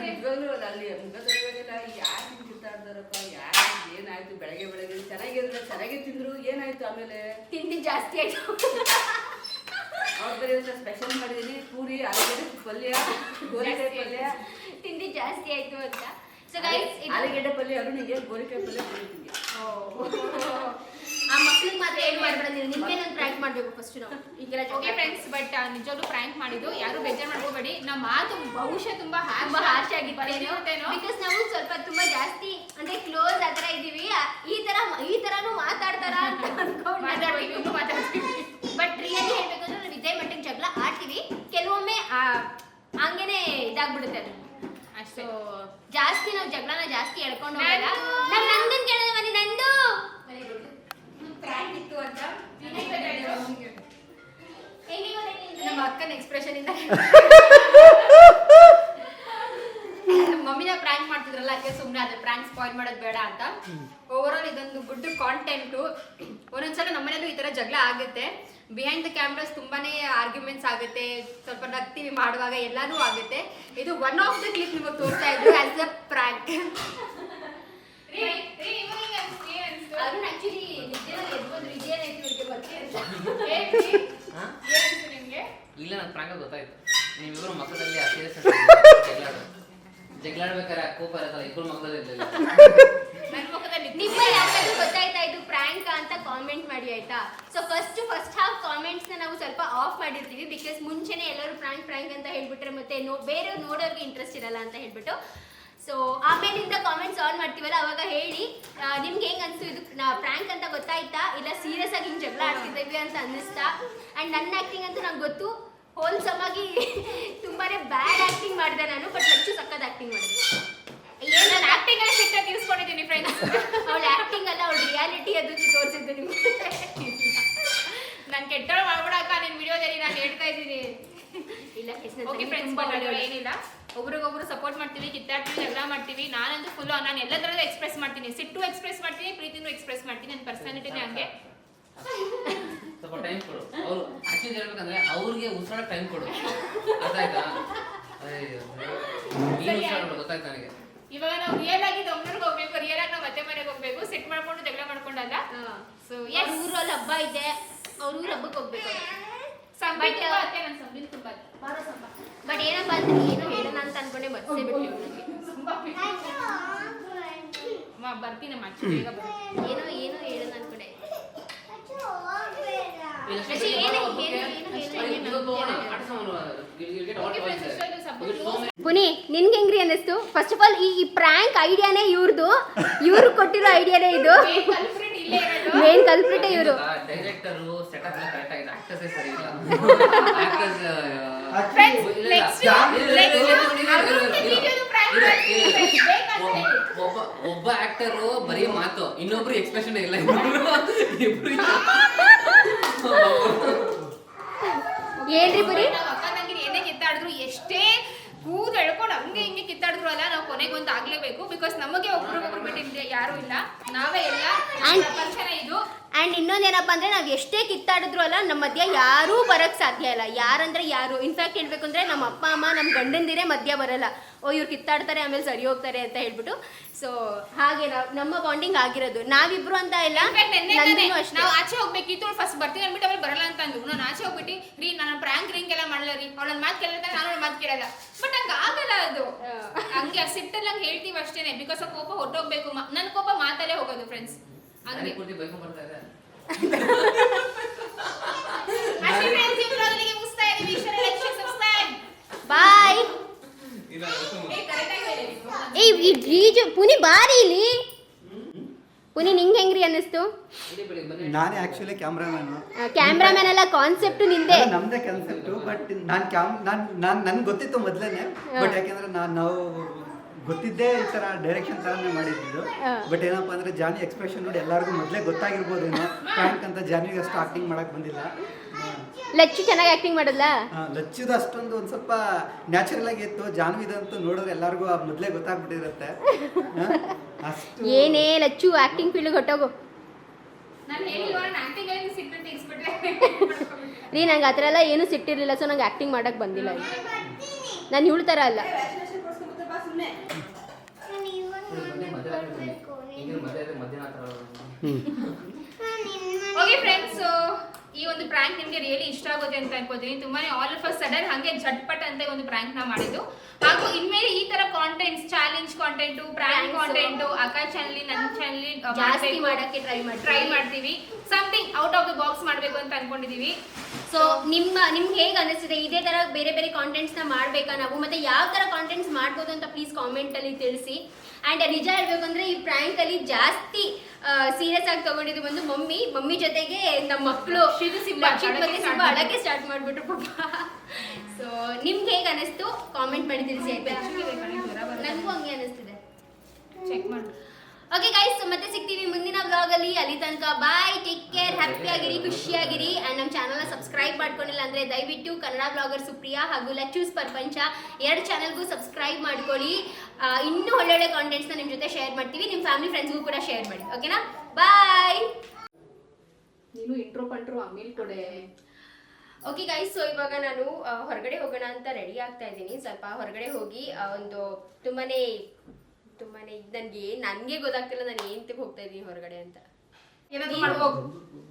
ನಿಜವಾಗ್ಲೂ ಅಲ್ಲಿ ಮುಖದೊಳಗೆಲ್ಲ ಯಾರು ಹಿಂಗೆ ಇದ್ದಾರಪ್ಪ ಯಾರು ಏನಾಯ್ತು? ಬೆಳಗ್ಗೆ ಬೆಳಗ್ಗೆ ಚೆನ್ನಾಗಿರಲ್ಲ ಚೆನ್ನಾಗಿ ತಿಂದ್ರು ಏನಾಯ್ತು ಆಮೇಲೆ? ತಿಂಡಿ ಜಾಸ್ತಿ ಆಯ್ತು. ಅವ್ರ ಬರೀ ಸ್ಪೆಷಲ್ ಮಾಡಿದೀನಿ ಪೂರಿ ಆಲೂಗಡ್ಡೆ ಪಲ್ಯ ಗೋರಿಕಾಯಿ ಪಲ್ಯ. ತಿಂಡಿ ಜಾಸ್ತಿ ಆಯ್ತು ಅಂತ. ಸೊ ಗೈಸ್ ಆಲೂಗಡ್ಡೆ ಪಲ್ಯ ಅರುಣಿಗೆ ಗೋರಿಕಾಯಿ ಪಲ್ಯ ತಿಂಡಿ. ಆ ಮಕ್ಳಿಗೆ ಮಾತ್ರ ಏನು ಮಾಡ್ಬೇಡ ನೀವು ಒಂದು ಪ್ರ್ಯಾಂಕ್ ಮಾಡ್ಬೇಕು ಫಸ್ಟ್ ನಾವು. ಈಗೆಲ್ಲ ಓಕೆ ಫ್ರೆಂಡ್ಸ್ ಬಟ್ ನಿಜವಾಗ್ಲೂ ಪ್ರ್ಯಾಂಕ್ ಮಾಡಿದ್ದು ಯಾರು ಬೇಜಾರು ಮಾಡ್ಕೋಬೇಡಿ. ನಮ್ಮ ಮಾತು ಬಹುಶಃ ತುಂಬಾ ತುಂಬಾ ಹಾರ್ಶ್ ಆಗಿ ಬಿಕಾಸ್ ನಾವು ಸ್ವಲ್ಪ ತುಂಬಾ ಜಾಸ್ತಿ ಅಂದ್ರೆ ಕ್ಲೋಸ್ ಆ ತರ ಇದೀವಿ ಈ ತರ ಈ ತರನು ಮಾತಾಡ್ತಾರ ಅಂತ ಮಾತಾಡ್ತೀವಿ ಇನ್ನೂ ಮಾತಾಡ್ತೀವಿ. ಬಟ್ ರಿಯಲಿ ಹೇಳ್ಬೇಕಂದ್ರೆ ನಾವು ಇದೇ ಮಟ್ಟಿಗೆ ಜಗಳ ಆಡ್ತೀವಿ. ಕೆಲವೊಮ್ಮೆ ಹಂಗೇನೆ ಇದಾಗ್ಬಿಡುತ್ತೆ ಅದು. ಅಷ್ಟೇ. ಜಾಸ್ತಿ ನಾವು ಜಗಳನ ಜಾಸ್ತಿ ಎಳ್ಕೊಂಡು ಹೋಗಲ್ಲ. ನಂದು. ಪ್ರ್ಯಾಂಕ್ ಇತ್ತು ಅಂತ? ನಮ್ಮ ಅಕ್ಕನ ಎಕ್ಸ್ಪ್ರೆಷನ್ ಇಂದ. ಮಮ್ಮಿನ ಪ್ರ್ಯಾಂಕ್ ಮಾಡ್ತಿದ್ರಲ್ಲ ಅದಕ್ಕೆ ಸುಮ್ಮನೆ ಅದೇ ಪ್ರ್ಯಾಂಕ್ ಸ್ಪಾಯ್ಲ್ ಮಾಡೋದು ಬೇಡ ಅಂತ. ಓವರ್ ಆಲ್ ಇದೊಂದು ಗುಡ್ ಕಾಂಟೆಂಟು ಒಂದೊಂದ್ಸಲ ನಮ್ಮನೇಲೂ ಈ ಥರ ಜಗಳ ಆಗುತ್ತೆ. ಬಿಹೈಂಡ್ ದ ಕ್ಯಾಮ್ರಾಸ್ ತುಂಬಾನೇ ಆರ್ಗ್ಯುಮೆಂಟ್ಸ್ ಆಗುತ್ತೆ. ಸ್ವಲ್ಪ ನಗ್ತೀವಿ ಮಾಡುವಾಗ ಎಲ್ಲಾನು ಆಗುತ್ತೆ. ಇದು ಒನ್ ಆಫ್ ದ ಕ್ಲಿಪ್ ನಿಮಗೆ ತೋರಿಸ್ತಾ ಇದ್ರು as a prank Arun actually ನಿದ್ದೆನಲ್ಲಿ ಎದ್ಬೋದು ಇದೇನಾಯ್ತು ಇವ್ರಿಗೆ ಗೊತ್ತಿರುತ್ತೆ ಹಾ? ನಿಮಗೆ? ಇಲ್ಲ ನಂಗೆ ಪ್ರಾಂಗ ಗೊತ್ತಾಯ್ತು. ನೀವಿಬ್ರು ಮಕ್ಕಳಲ್ಲಿ ಜಗಳಾಡ ಜಗಳಾಡ್ಬೇಕಾರೆ ಆ ಕೋಪ ಇರತ್ತಲ್ಲ ಇಬ್ರು ಮಕ್ಕಳಲ್ಲಿ ಇರ್ಲಿಲ್ಲ. ನನ್ನ ಮುಖದಲ್ಲಿ ನಿಮ್ಮ ಯಾರಿಗಾದ್ರೂ ಗೊತ್ತಾಯ್ತಾ ಇದು ಪ್ರ್ಯಾಂಕ್ ಅಂತ ಕಾಮೆಂಟ್ ಮಾಡಿ ಆಯ್ತಾ? So first first half comments ನಾವು ಸ್ವಲ್ಪ ಆಫ್ ಮಾಡಿರ್ತೀವಿ ಬಿಕಾಸ್ ಮುಂಚೆನೆ ಎಲ್ಲರೂ ಪ್ರ್ಯಾಂಕ್ ಪ್ರ್ಯಾಂಕ್ ಅಂತ ಹೇಳ್ಬಿಟ್ರೆ ಮತ್ತೆ ನೋ ಬೇರೆ ನೋಡೋರ್ಗೆ ಇಂಟ್ರೆಸ್ಟ್ ಇರಲ್ಲ ಅಂತ ಹೇಳ್ಬಿಟ್ಟು. ಸೊ ಆಮೇಲಿಂದ ಕಾಮೆಂಟ್ಸ್ ಆನ್ ಮಾಡ್ತೀವಲ್ಲ ಅವಾಗ ಹೇಳಿ ನಿಮ್ಗೆ ಹೆಂಗ್ ಅನ್ಸ್ತು? ಇದು ಪ್ರ್ಯಾಂಕ್ ಅಂತ ಗೊತ್ತಾಯ್ತಾ? ಇಲ್ಲ ಸೀರಿಯಸ್ ಆಗಿ ಹಿಂಗ್ ಜಗಳ ಆಡ್ತಿದ್ದೀವಿ ಅಂತ ಅನ್ನಿಸ್ತಾ? ಅಂಡ್ ನನ್ನ ಆಕ್ಟಿಂಗ್ ಅಂತೂ ನಂಗೆ ಗೊತ್ತು ಹೋಲ್ಸಮ್ ಆಗಿ ತುಂಬಾನೇ ಬ್ಯಾಡ್ ಆಕ್ಟಿಂಗ್ ಮಾಡಿದೆ ನಾನು ಬಟ್ ಹೆಚ್ಚು ಸಕ್ಕತ್ ಆಕ್ಟಿಂಗ್ ಮಾಡಿದೆ. ಏನು ನಾನು ಆಕ್ಟಿಂಗ್ ಅಲ್ಲಿ ಇರಿಸ್ಕೊಂಡಿದ್ದೀನಿ ಫ್ರೆಂಡ್ಸ್ ಅವಳು ಆಕ್ಟಿಂಗ್ ಅಲ್ಲ ಅವಳು ರಿಯಾಲಿಟಿ ಅದು ತೋರಿಸಿದ್ದು ನಿಮ್ಗೆ. ನಾನು ಕೆಟ್ಟ ಮಾಡ್ಬಿಡಕ್ಕ ನಿನ್ನ ವಿಡಿಯೋದಲ್ಲಿ ನಾನು ಹೇಳ್ತಾ ಇದ್ದೀನಿ. ಇಲ್ಲ ತುಂಬಾ ಏನಿಲ್ಲ. ಒಬ್ರಿಗೊಬ್ರು ಸಪೋರ್ಟ್ ಮಾಡ್ತೀವಿ ಕಿತ್ತಾಡ್ತೀವಿ ಜಗಳ ಮಾಡ್ತೀವಿ. ನಾನಂತೂ ಫುಲ್ ನಾನು ಎಲ್ಲ ಥರದ ಎಕ್ಸ್ಪ್ರೆಸ್ ಮಾಡ್ತೀನಿ. ಸಿಟ್ಟು ಎಕ್ಸ್ಪ್ರೆಸ್ ಮಾಡ್ತೀನಿ ಪ್ರೀತಿನೂ ಎಕ್ಸ್ಪ್ರೆಸ್ ಮಾಡ್ತೀನಿ. ನನ್ನ ಪರ್ಸನಾಲಿಟಿನೇ ಹಂಗೆ. ಸ್ವಲ್ಪ ಟೈಮ್ ಕೊಡು. ಅವರು ಆಕ್ಚುಲಿ ಹೇಳ್ಬೇಕಂದ್ರೆ ಅವ್ರಿಗೆ ಉಸಿರಾಡೋ ಟೈಮ್ ಕೊಡು. ಗೊತ್ತಾಯ್ತು? ನನಗೆ? ಇವಾಗ ನಾವು ರಿಯಲ್ ಆಗಿ ದೊಂಬರ್ಗೆ ಹೋಗ್ಬೇಕು ರಿಯಲ್ ಆಗಿ ನಾವು ಮತ್ತೆ ಮನೆಗೆ ಹೋಗ್ಬೇಕು. ಸಿಟ್ ಮಾಡ್ಕೊಂಡು ಜಗಳ ಮಾಡ್ಕೊಂಡಲ್ಲ? ಸೊ ಊರಲ್ಲಿ ಹಬ್ಬ ಇದೆ. ಅವ್ರ ಊರ್ ಹಬ್ಬಕ್ಕೆ ಹೋಗ್ಬೇಕು ಬಟ್ ಏನೋ ಅಂದ್ರೆ ಏನೋ ಹೇಳೋಣ ಅಂತ ಅನ್ಕೊಂಡೆ ಬಿಟ್ಟು ನನಗೆ ಬರ್ತೀನಿ ಏನೋ ಏನೋ ಹೇಳೋಣ ಅನ್ಕೊಂಡೆ ಪುನಿ ನಿನ್ಗೆ ಹೆಂಗ್ರಿ ಅನ್ನಿಸ್ತು? ಫಸ್ಟ್ ಆಫ್ ಆಲ್ ಈ ಪ್ರಾಂಕ್ ಪ್ರ್ಯಾಂಕ್ ಐಡಿಯಾನೇ ಇವ್ರದು. ಇವ್ರು ಕೊಟ್ಟಿರೋ ಐಡಿಯಾನೇ ಇದು. ಮೇನ್ ಕಲ್ಪ್ರಿಟೇ ಇವರು. ಡೈರೆಕ್ಟರ್ ಸೆಟಪ್ ಎಲ್ಲ ಕರೆಕ್ಟ್ ಆಗಿದೆ. ಆಕ್ಟರ್ಸೇ ಸರಿ ಇಲ್ಲ. ಆಕ್ಟರ್ಸ್ next ಒಬ್ಬ ಒಬ್ಬ ಆಕ್ಟರ್ ಬರೀ ಮಾತು. ಇನ್ನೊಬ್ರು ಎಕ್ಸ್ಪ್ರೆಷನ್ ಇಲ್ಲ. ಇಬ್ರು ಏನ್ರಿ ಬರೀ ಅಕ್ಕ ತಂಗಿನ ಏನೇ ಕಿತ್ತಾಡಿದ್ರು ಎಷ್ಟೇ ಕೂದು ಎಳ್ಕೊಂಡು ಹಂಗೆ ಹಿಂಗೆ ಕಿತ್ತಾಡಿದ್ರು ಅಲ್ಲ ನಾವು ಕೊನೆಗೆ ಒಂದು ಆಗ್ಲೇಬೇಕು. ಬಿಕಾಸ್ ನಮಗೆ ಒಬ್ರಿಗೊಬ್ರು ಬಿಟ್ಟಿದ್ದೆ ಯಾರು ಇಲ್ಲ. ನಾವೇ ಇಲ್ಲ. ಪ್ರಪಂಚನ ಇದು. ಅಂಡ್ ಇನ್ನೊಂದೇನಪ್ಪ ಅಂದ್ರೆ ನಾವು ಎಷ್ಟೇ ಕಿತ್ತಾಡಿದ್ರು ಅಲ್ಲ ನಮ್ಮ ಮಧ್ಯ ಯಾರೂ ಬರಕ್ ಸಾಧ್ಯ ಇಲ್ಲ. ಯಾರಂದ್ರೆ ಯಾರು? ಇನ್ಫ್ಯಾಕ್ಟ್ ಹೇಳ್ಬೇಕು ಅಂದ್ರೆ ನಮ್ಮ ಅಪ್ಪ ಅಮ್ಮ ನಮ್ಮ ಗಂಡಂದಿರೇ ಮಧ್ಯ ಬರಲ್ಲ. ಓ ಇವ್ರು ಕಿತ್ತಾಡ್ತಾರೆ ಆಮೇಲೆ ಸರಿ ಹೋಗ್ತಾರೆ ಅಂತ ಹೇಳ್ಬಿಟ್ಟು. ಸೊ ಹಾಗೆ ನಾವು ನಮ್ಮ ಬಾಂಡಿಂಗ್ ಆಗಿರೋದು. ನಾವಿಬ್ರು ಅಂತ ಇಲ್ಲ ಅಷ್ಟೇ. ನಾವು ಆಚೆ ಹೋಗ್ಬೇಕಿತ್ತು ಫಸ್ಟ್ ಬರ್ತೀನಿ ಅಂದ್ಬಿಟ್ಟು ಅವ್ಳು ಬರಲ್ಲ ಅಂತ ಅಂದ್ರು ನಾನು ಆಚೆ ಹೋಗ್ಬಿಟ್ಟು ರೀ ನಾನು ಪ್ರ್ಯಾಂಕ್ ರಿಂಗ್ ಎಲ್ಲ ಮಾಡಲ್ಲ ರೀ? ಅವ್ಳ ಮಾತು ಕೇಳಿದ್ರೆ ನಾನು ಅವಳ ಮಾತು ಕೇಳಲ್ಲ. ಬಟ್ ಹಂಗ ಆಗಲ್ಲ ಅದು. ಹಂಗೆ ಆ ಸಿಟ್ಟಲ್ಲಿ ಹಂಗೆ ಹೇಳ್ತೀವಿ ಅಷ್ಟೇನೆ. ಬಿಕಾಸ್ ಆ ಕೋಪ ಹೊಟ್ಟೋಗ್ಬೇಕು ನನ್ನ ಕೋಪ ಮಾತಲ್ಲೇ ಹೋಗೋದು ಫ್ರೆಂಡ್ಸ್ ಹಂಗೆ. ಬರ್ತಾ ಇದೆ ಅಷ್ಟೇ ಮುಗಿಸ್ತಾ ಇದೀವಿ. ಸಬ್ಸ್ಕ್ರೈಬ್ ಬಾಯ್ ಏ ಈ ಗ್ರೀಜ್ ಪುನಿ ಬಾರಿ ಇಲ್ಲಿ. ಪುನಿ ನಿಂಗೆ ಹೆಂಗ್ರಿ ಅನ್ನಿಸ್ತು? ನಾನೇ ಆಕ್ಚುಲಿ ಕ್ಯಾಮ್ರಾಮನ್ ಕ್ಯಾಮ್ರಾಮನ್ ಎಲ್ಲ ಕಾನ್ಸೆಪ್ಟ್ ನಿಂದೆ. ನಮ್ದೇ ಕಾನ್ಸೆಪ್ಟ್ ಬಟ್ ನಾನು ಕ್ಯಾಮ್ ನಾನು ನಾನು ನನಗೆ ಗೊತ್ತಿತ್ತು ಮೊದಲನೇ ಬಟ್ ಯಾಕೆಂದ್ರೆ ನಾನು ನಾವು ಗೊತ್ತಿದ್ದೇ ಈ ಥರ ಡೈರೆಕ್ಷನ್ ಥರನೇ ಮಾಡಿದ್ದು. ಬಟ್ ಏನಪ್ಪ ಅಂದ್ರೆ ಜಾನಿ ಎಕ್ಸ್ಪ್ರೆಷನ್ ನೋಡಿ ಎಲ್ಲರಿಗೂ ಮೊದಲೇ ಗೊತ್ತಾಗಿರ್ಬೋದೇನೋ ಪ್ರ್ಯಾಂಕ್ ಅಂತ ಜಾನಿಗೆ ಅಷ್ಟು ಆಕ್ಟಿಂಗ್ ಮಾಡಕ್ ಬಂದಿಲ್ಲ. ಲಚ್ಚು ಚೆನ್ನಾಗಿ ಆಕ್ಟಿಂಗ್ ಮಾಡಲ್ಲ ಲಚ್ಚುದು ಅಷ್ಟೊಂದು ಒಂದು ಸ್ವಲ್ಪ ನ್ಯಾಚುರಲ್ ಆಗಿ ಇತ್ತು. ಜಾನ್ವಿದಂತೂ ನೋಡಿದ್ರೆ ಎಲ್ಲರಿಗೂ ಮೊದಲೇ ಗೊತ್ತಾಗ್ಬಿಟ್ಟಿರುತ್ತೆ. ಏನೇ ಲಚ್ಚು ಆಕ್ಟಿಂಗ್ ಫೀಲ್ಡ್ ಹೊಟ್ಟೋಗು ನಾನು ಹೇಳಿಲ್ವಾ? ನಾನು ಆಕ್ಟಿಂಗ್ ಅಲ್ಲಿ ಸಿಟ್ಟು ತೆಗಿಸ್ಬಿಟ್ರೆ ರೀ ನಂಗೆ ಆ ಥರ ಎಲ್ಲ ಏನೂ ಸಿಟ್ಟಿರಲಿಲ್ಲ ಸೊ ನಂಗೆ ಆ್ಯಕ್ಟಿಂಗ್ ಮಾಡೋಕ್ಕೆ ಬಂದಿಲ್ಲ ನಾನು ಹೇಳ್ತಾರ ಥರ ಅಲ್ಲ. ಬಾ ಸುಮ್ಮನೆ ಮಧ್ಯಾಹ್ನ ಓಕೆ ಫ್ರೆಂಡ್ಸ್ ಈ ಒಂದು ಪ್ರಾಂಕ್ ನಿಮ್ಗೆ ರಿಯಲಿ ಇಷ್ಟ ಆಗುತ್ತೆ ಅಂತ ಅನ್ಕೋತೀನಿ. ತುಂಬಾನೇ ಆಲ್ ಆಫ್ ಅ ಸಡನ್ ಹಂಗೆ ಝಟ್ಪಟ್ ಅಂತ ಒಂದು ಪ್ರಾಂಕ್ನ ಮಾಡಿದ್ದು. ಹಾಗೂ ಇನ್ಮೇಲೆ ಈ ತರ contents challenge content prank. Content ಅಕ್ಕ ಚಾನಲ್ ನನ್ನ ಚಾನಲ್ ಜಾಸ್ತಿ ಮಾಡಕ್ಕೆ ಟ್ರೈ ಮಾಡಿ ಟ್ರೈ ಮಾಡ್ತೀವಿ. Something out of the box ಮಾಡ್ಬೇಕು ಅಂತ ಅನ್ಕೊಂಡಿದೀವಿ. ಸೊ ನಿಮ್ಮ ನಿಮ್ಗೆ ಹೇಗೆ ಅನಿಸ್ತಿದೆ? ಇದೇ ತರ ಬೇರೆ ಬೇರೆ ಕಾಂಟೆಂಟ್ಸ್ನ ಮಾಡ್ಬೇಕಾ ನಾವು? ಮತ್ತೆ ಯಾವ ತರ ಕಾಂಟೆಂಟ್ಸ್ ಮಾಡ್ಬೋದು ಅಂತ ಪ್ಲೀಸ್ ಕಾಮೆಂಟ್ ಅಲ್ಲಿ ತಿಳಿಸಿ. ಅಂಡ್ ನಿಜ ಹೇಳ್ಬೇಕು ಅಂದರೆ ಈ ಪ್ರ್ಯಾಂಕಲ್ಲಿ ಅಲ್ಲಿ ಜಾಸ್ತಿ ಸೀರಿಯಸ್ ಆಗಿ ತಗೊಂಡಿದ್ದು ಬಂದು ಮಮ್ಮಿ. ಮಮ್ಮಿ ಜೊತೆಗೆ ನಮ್ಮ ಮಕ್ಕಳು ಸಿಂಬ start ಸ್ಟಾರ್ಟ್ ಮಾಡಿಬಿಟ್ರು ಪಾಪ. ಸೊ ನಿಮ್ಗೆ ಹೇಗೆ ಅನಿಸ್ತು? ಕಾಮೆಂಟ್ ಮಾಡಿ ತಿಳಿಸಿ ಆಯ್ತಾ? ನನಗೂ ಹಂಗೆ ಅನಿಸ್ತಿದೆ. ಚೆಕ್ ಮಾಡಿ. ಓಕೆ ಗೈಸ್ ಮತ್ತೆ ಸಿಗ್ತೀವಿ ಮುಂದಿನ ಬ್ಲಾಗ್ ಅಲ್ಲಿ. ಅಲ್ಲಿ ತನಕ ಬಾಯ್ ಟೇಕ್ ಕೇರ್ ಹ್ಯಾಪಿ ಆಗಿರಿ ಖುಷಿಯಾಗಿರಿ. ಅಂಡ್ ನಮ್ಮ ಚಾನಲ್ನ ಸಬ್ಸ್ಕ್ರೈಬ್ ಮಾಡ್ಕೊಂಡಿಲ್ಲ ಅಂದ್ರೆ ದಯವಿಟ್ಟು ಕನ್ನಡ ಬ್ಲಾಗರ್ ಸುಪ್ರಿಯಾ ಹಾಗೂ ಲಚ್ಚೂಸ್ ಪ್ರಪಂಚ ಎರಡು ಚಾನಲ್ಗೂ ಸಬ್ಸ್ಕ್ರೈಬ್ ಮಾಡ್ಕೊಳ್ಳಿ. ಇನ್ನೂ ಒಳ್ಳೊಳ್ಳೆ ಕಾಂಟೆಂಟ್ಸ್ನ ನಿಮ್ಮ ಜೊತೆ ಶೇರ್ ಮಾಡ್ತೀವಿ. ನಿಮ್ಮ ಫ್ಯಾಮಿಲಿ ಫ್ರೆಂಡ್ಸ್ಗೂ ಕೂಡ ಶೇರ್ ಮಾಡಿ. ಓಕೆನಾ ಬಾಯ್ ನೀನು ಇಂಟ್ರೋ ಪಂಟ್ರು ಆಮೇಲೆ ಕೊಡೆ. ಓಕೆ ಗೈಸ್ ಸೊ ಇವಾಗ ನಾನು ಹೊರಗಡೆ ಹೋಗೋಣ ಅಂತ ರೆಡಿ ಆಗ್ತಾ ಇದ್ದೀನಿ. ಸ್ವಲ್ಪ ಹೊರಗಡೆ ಹೋಗಿ ಒಂದು ಒಂದು ತುಂಬಾನೇ ನನ್ಗೆ ನನಗೆ ನನಗೆ ಗೊತ್ತಾಗ್ತಿಲ್ಲ ನಾನು ಏಂತಕ್ಕೆ ಹೋಗ್ತಾ ಇದ್ದೀನಿ ಹೊರಗಡೆ ಅಂತ. ಏನಾದ್ರು ಮಾಡ್ಕೋಗ್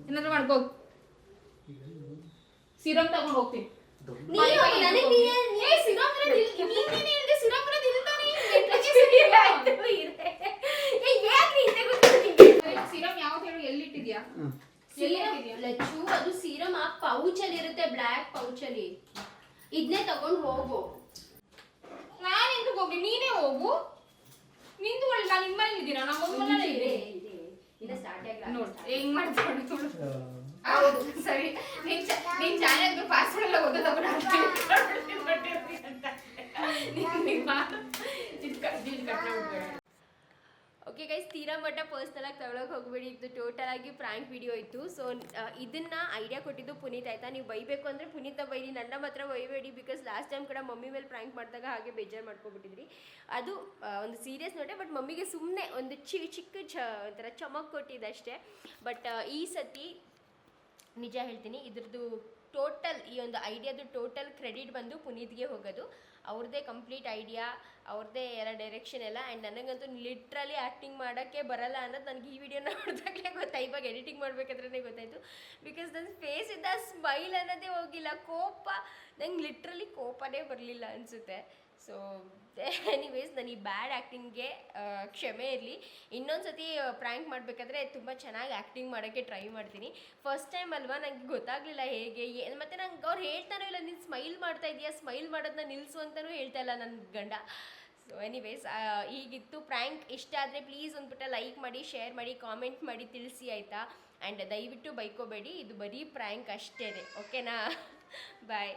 ಏನಾದ್ರು ಮಾಡ್ಕೋಗ್ ಸಿರಮ್ ತಗೊಂಡ್ ಹೋಗ್ತೀನಿ. ಸಿರಮ್ ಇದೆ. ಯಾವ್ದು ಹೇಳು ಎಲ್ಲಿಟ್ಟಿದ್ಯಾ? ಲಚ್ಚು ಅದು ಸೀರಮ್ ಆ ಪೌಚ್ ಅಲ್ಲಿ ಇರುತ್ತೆ ಬ್ಲ್ಯಾಕ್ ಪೌಚ್ ಅಲ್ಲಿ ಇದನ್ನೇ ತಗೊಂಡು ಹೋಗು. ನಾನು ಹೋಗಿ ಹೋಗ್ಲಿ? ನೀನೇ ಹೋಗು. ನಿಂದು ಒಳ್ಳೆ ನಾನು ನಿಮ್ಮ ಮನೇಲಿ ಇದ್ದೀರಾ ನಮ್ಮ ಮನೇಲಿ ಇದೆ ಸ್ಟಾರ್ಟ್ ನೋಡು ಹೆಂಗ್ ಮಾಡ್ಕೊಂಡು ನೋಡು. ಹೌದು ಸರಿ. ನಿನ್ ನಿನ್ ಚಾನೆಲ್ ಪಾಸ್ವರ್ಡ್ ಎಲ್ಲ ಓದೋದಪ್ಪ ಓಕೆ ಗೈಸ್, ತೀರಾ ಮಟ್ಟ ಪರ್ಸ್ನಲ್ ಆಗಿ ತಗೊಳಕ್ ಹೋಗ್ಬೇಡಿ. ಇದು ಟೋಟಲ್ ಆಗಿ ಪ್ರ್ಯಾಂಕ್ ವಿಡಿಯೋ ಇತ್ತು. ಸೊ ಇದನ್ನ ಐಡಿಯಾ ಕೊಟ್ಟಿದ್ದು ಪುನೀತ್ ಆಯ್ತಾ? ನೀವು ಬೈಬೇಕು ಅಂದ್ರೆ ಪುನೀತ ಬೈರಿ. ನನ್ನ ಮಾತ್ರ ಬೈಬೇಡಿ ಬಿಕಾಸ್ ಲಾಸ್ಟ್ ಟೈಮ್ ಕೂಡ ಮಮ್ಮಿ ಮೇಲೆ ಪ್ರ್ಯಾಂಕ್ ಮಾಡಿದಾಗ ಹಾಗೆ ಬೇಜಾರು ಮಾಡ್ಕೊಬಿಟ್ಟಿದ್ರಿ. ಅದು ಒಂದು ಸೀರಿಯಸ್ ನೋಟೆ ಬಟ್ ಮಮ್ಮಿಗೆ ಸುಮ್ಮನೆ ಒಂದು ಚಿ ಚಿಕ್ಕ ಚ ಒಂಥರ ಚಮಕ್ ಕೊಟ್ಟಿದ್ದಷ್ಟೇ ಬಟ್ ಈ ಸತಿ ನಿಜ ಹೇಳ್ತೀನಿ, ಇದ್ರದ್ದು ಟೋಟಲ್ ಈ ಒಂದು ಐಡಿಯಾದು ಟೋಟಲ್ ಕ್ರೆಡಿಟ್ ಬಂದು ಪುನೀತ್ಗೆ ಹೋಗೋದು. ಅವ್ರದ್ದೇ ಕಂಪ್ಲೀಟ್ ಐಡಿಯಾ ಅವ್ರದ್ದೇ ಎಲ್ಲ ಡೈರೆಕ್ಷನ್ ಎಲ್ಲ. ಆ್ಯಂಡ್ ನನಗಂತೂ ಲಿಟ್ರಲಿ ಆ್ಯಕ್ಟಿಂಗ್ ಮಾಡೋಕ್ಕೆ ಬರಲ್ಲ ಅನ್ನೋದು ನನಗೆ ಈ ವಿಡಿಯೋ ನೋಡಿದಾಗಲೇ ಗೊತ್ತಾಯ್ತು ಇವಾಗ ಎಡಿಟಿಂಗ್ ಮಾಡಬೇಕಾದ್ರೆ ಗೊತ್ತಾಯಿತು. ಬಿಕಾಸ್ ನನ್ನ ಫೇಸ್ ಇಂದ ಸ್ಮೈಲ್ ಅನ್ನೋದೇ ಹೋಗಿಲ್ಲ. ಕೋಪ, ನಂಗೆ ಲಿಟ್ರಲಿ ಕೋಪನೇ ಬರಲಿಲ್ಲ ಅನಿಸುತ್ತೆ. ಸೊ ಎನಿವೇಸ್ ನಾನು ಈ ಬ್ಯಾಡ್ ಆ್ಯಕ್ಟಿಂಗ್ಗೆ ಕ್ಷಮೆ ಇರಲಿ. ಇನ್ನೊಂದು ಸತಿ ಪ್ರ್ಯಾಂಕ್ ಮಾಡಬೇಕಾದ್ರೆ ತುಂಬ ಚೆನ್ನಾಗಿ ಆ್ಯಕ್ಟಿಂಗ್ ಮಾಡೋಕ್ಕೆ ಟ್ರೈ ಮಾಡ್ತೀನಿ. ಫಸ್ಟ್ ಟೈಮ್ ಅಲ್ವಾ ನನಗೆ ಗೊತ್ತಾಗಲಿಲ್ಲ ಹೇಗೆ ಏನು ಮತ್ತು ನಂಗೆ ಅವ್ರು ಹೇಳ್ತಾನೂ ಇಲ್ಲ, ನೀನು ಸ್ಮೈಲ್ ಮಾಡ್ತಾ ಇದೆಯಾ? ಸ್ಮೈಲ್ ಮಾಡೋದನ್ನ ನಿಲ್ಲಿಸು ಅಂತಲೂ ಹೇಳ್ತಾ ಇಲ್ಲ ನನ್ನ ಗಂಡ. ಸೊ ಎನಿವೇಸ್ ಈಗಿತ್ತು ಪ್ರ್ಯಾಂಕ್ ಇಷ್ಟ ಆದರೆ ಪ್ಲೀಸ್ ಅಂದ್ಬಿಟ್ಟು ಲೈಕ್ ಮಾಡಿ ಶೇರ್ ಮಾಡಿ ಕಾಮೆಂಟ್ ಮಾಡಿ, ತಿಳಿಸಿ, ಆಯಿತಾ? ಆ್ಯಂಡ್ ದಯವಿಟ್ಟು ಬೈಕೋಬೇಡಿ, ಇದು ಬರೀ ಪ್ರ್ಯಾಂಕ್ ಅಷ್ಟೇ ಓಕೆನಾ ಬಾಯ್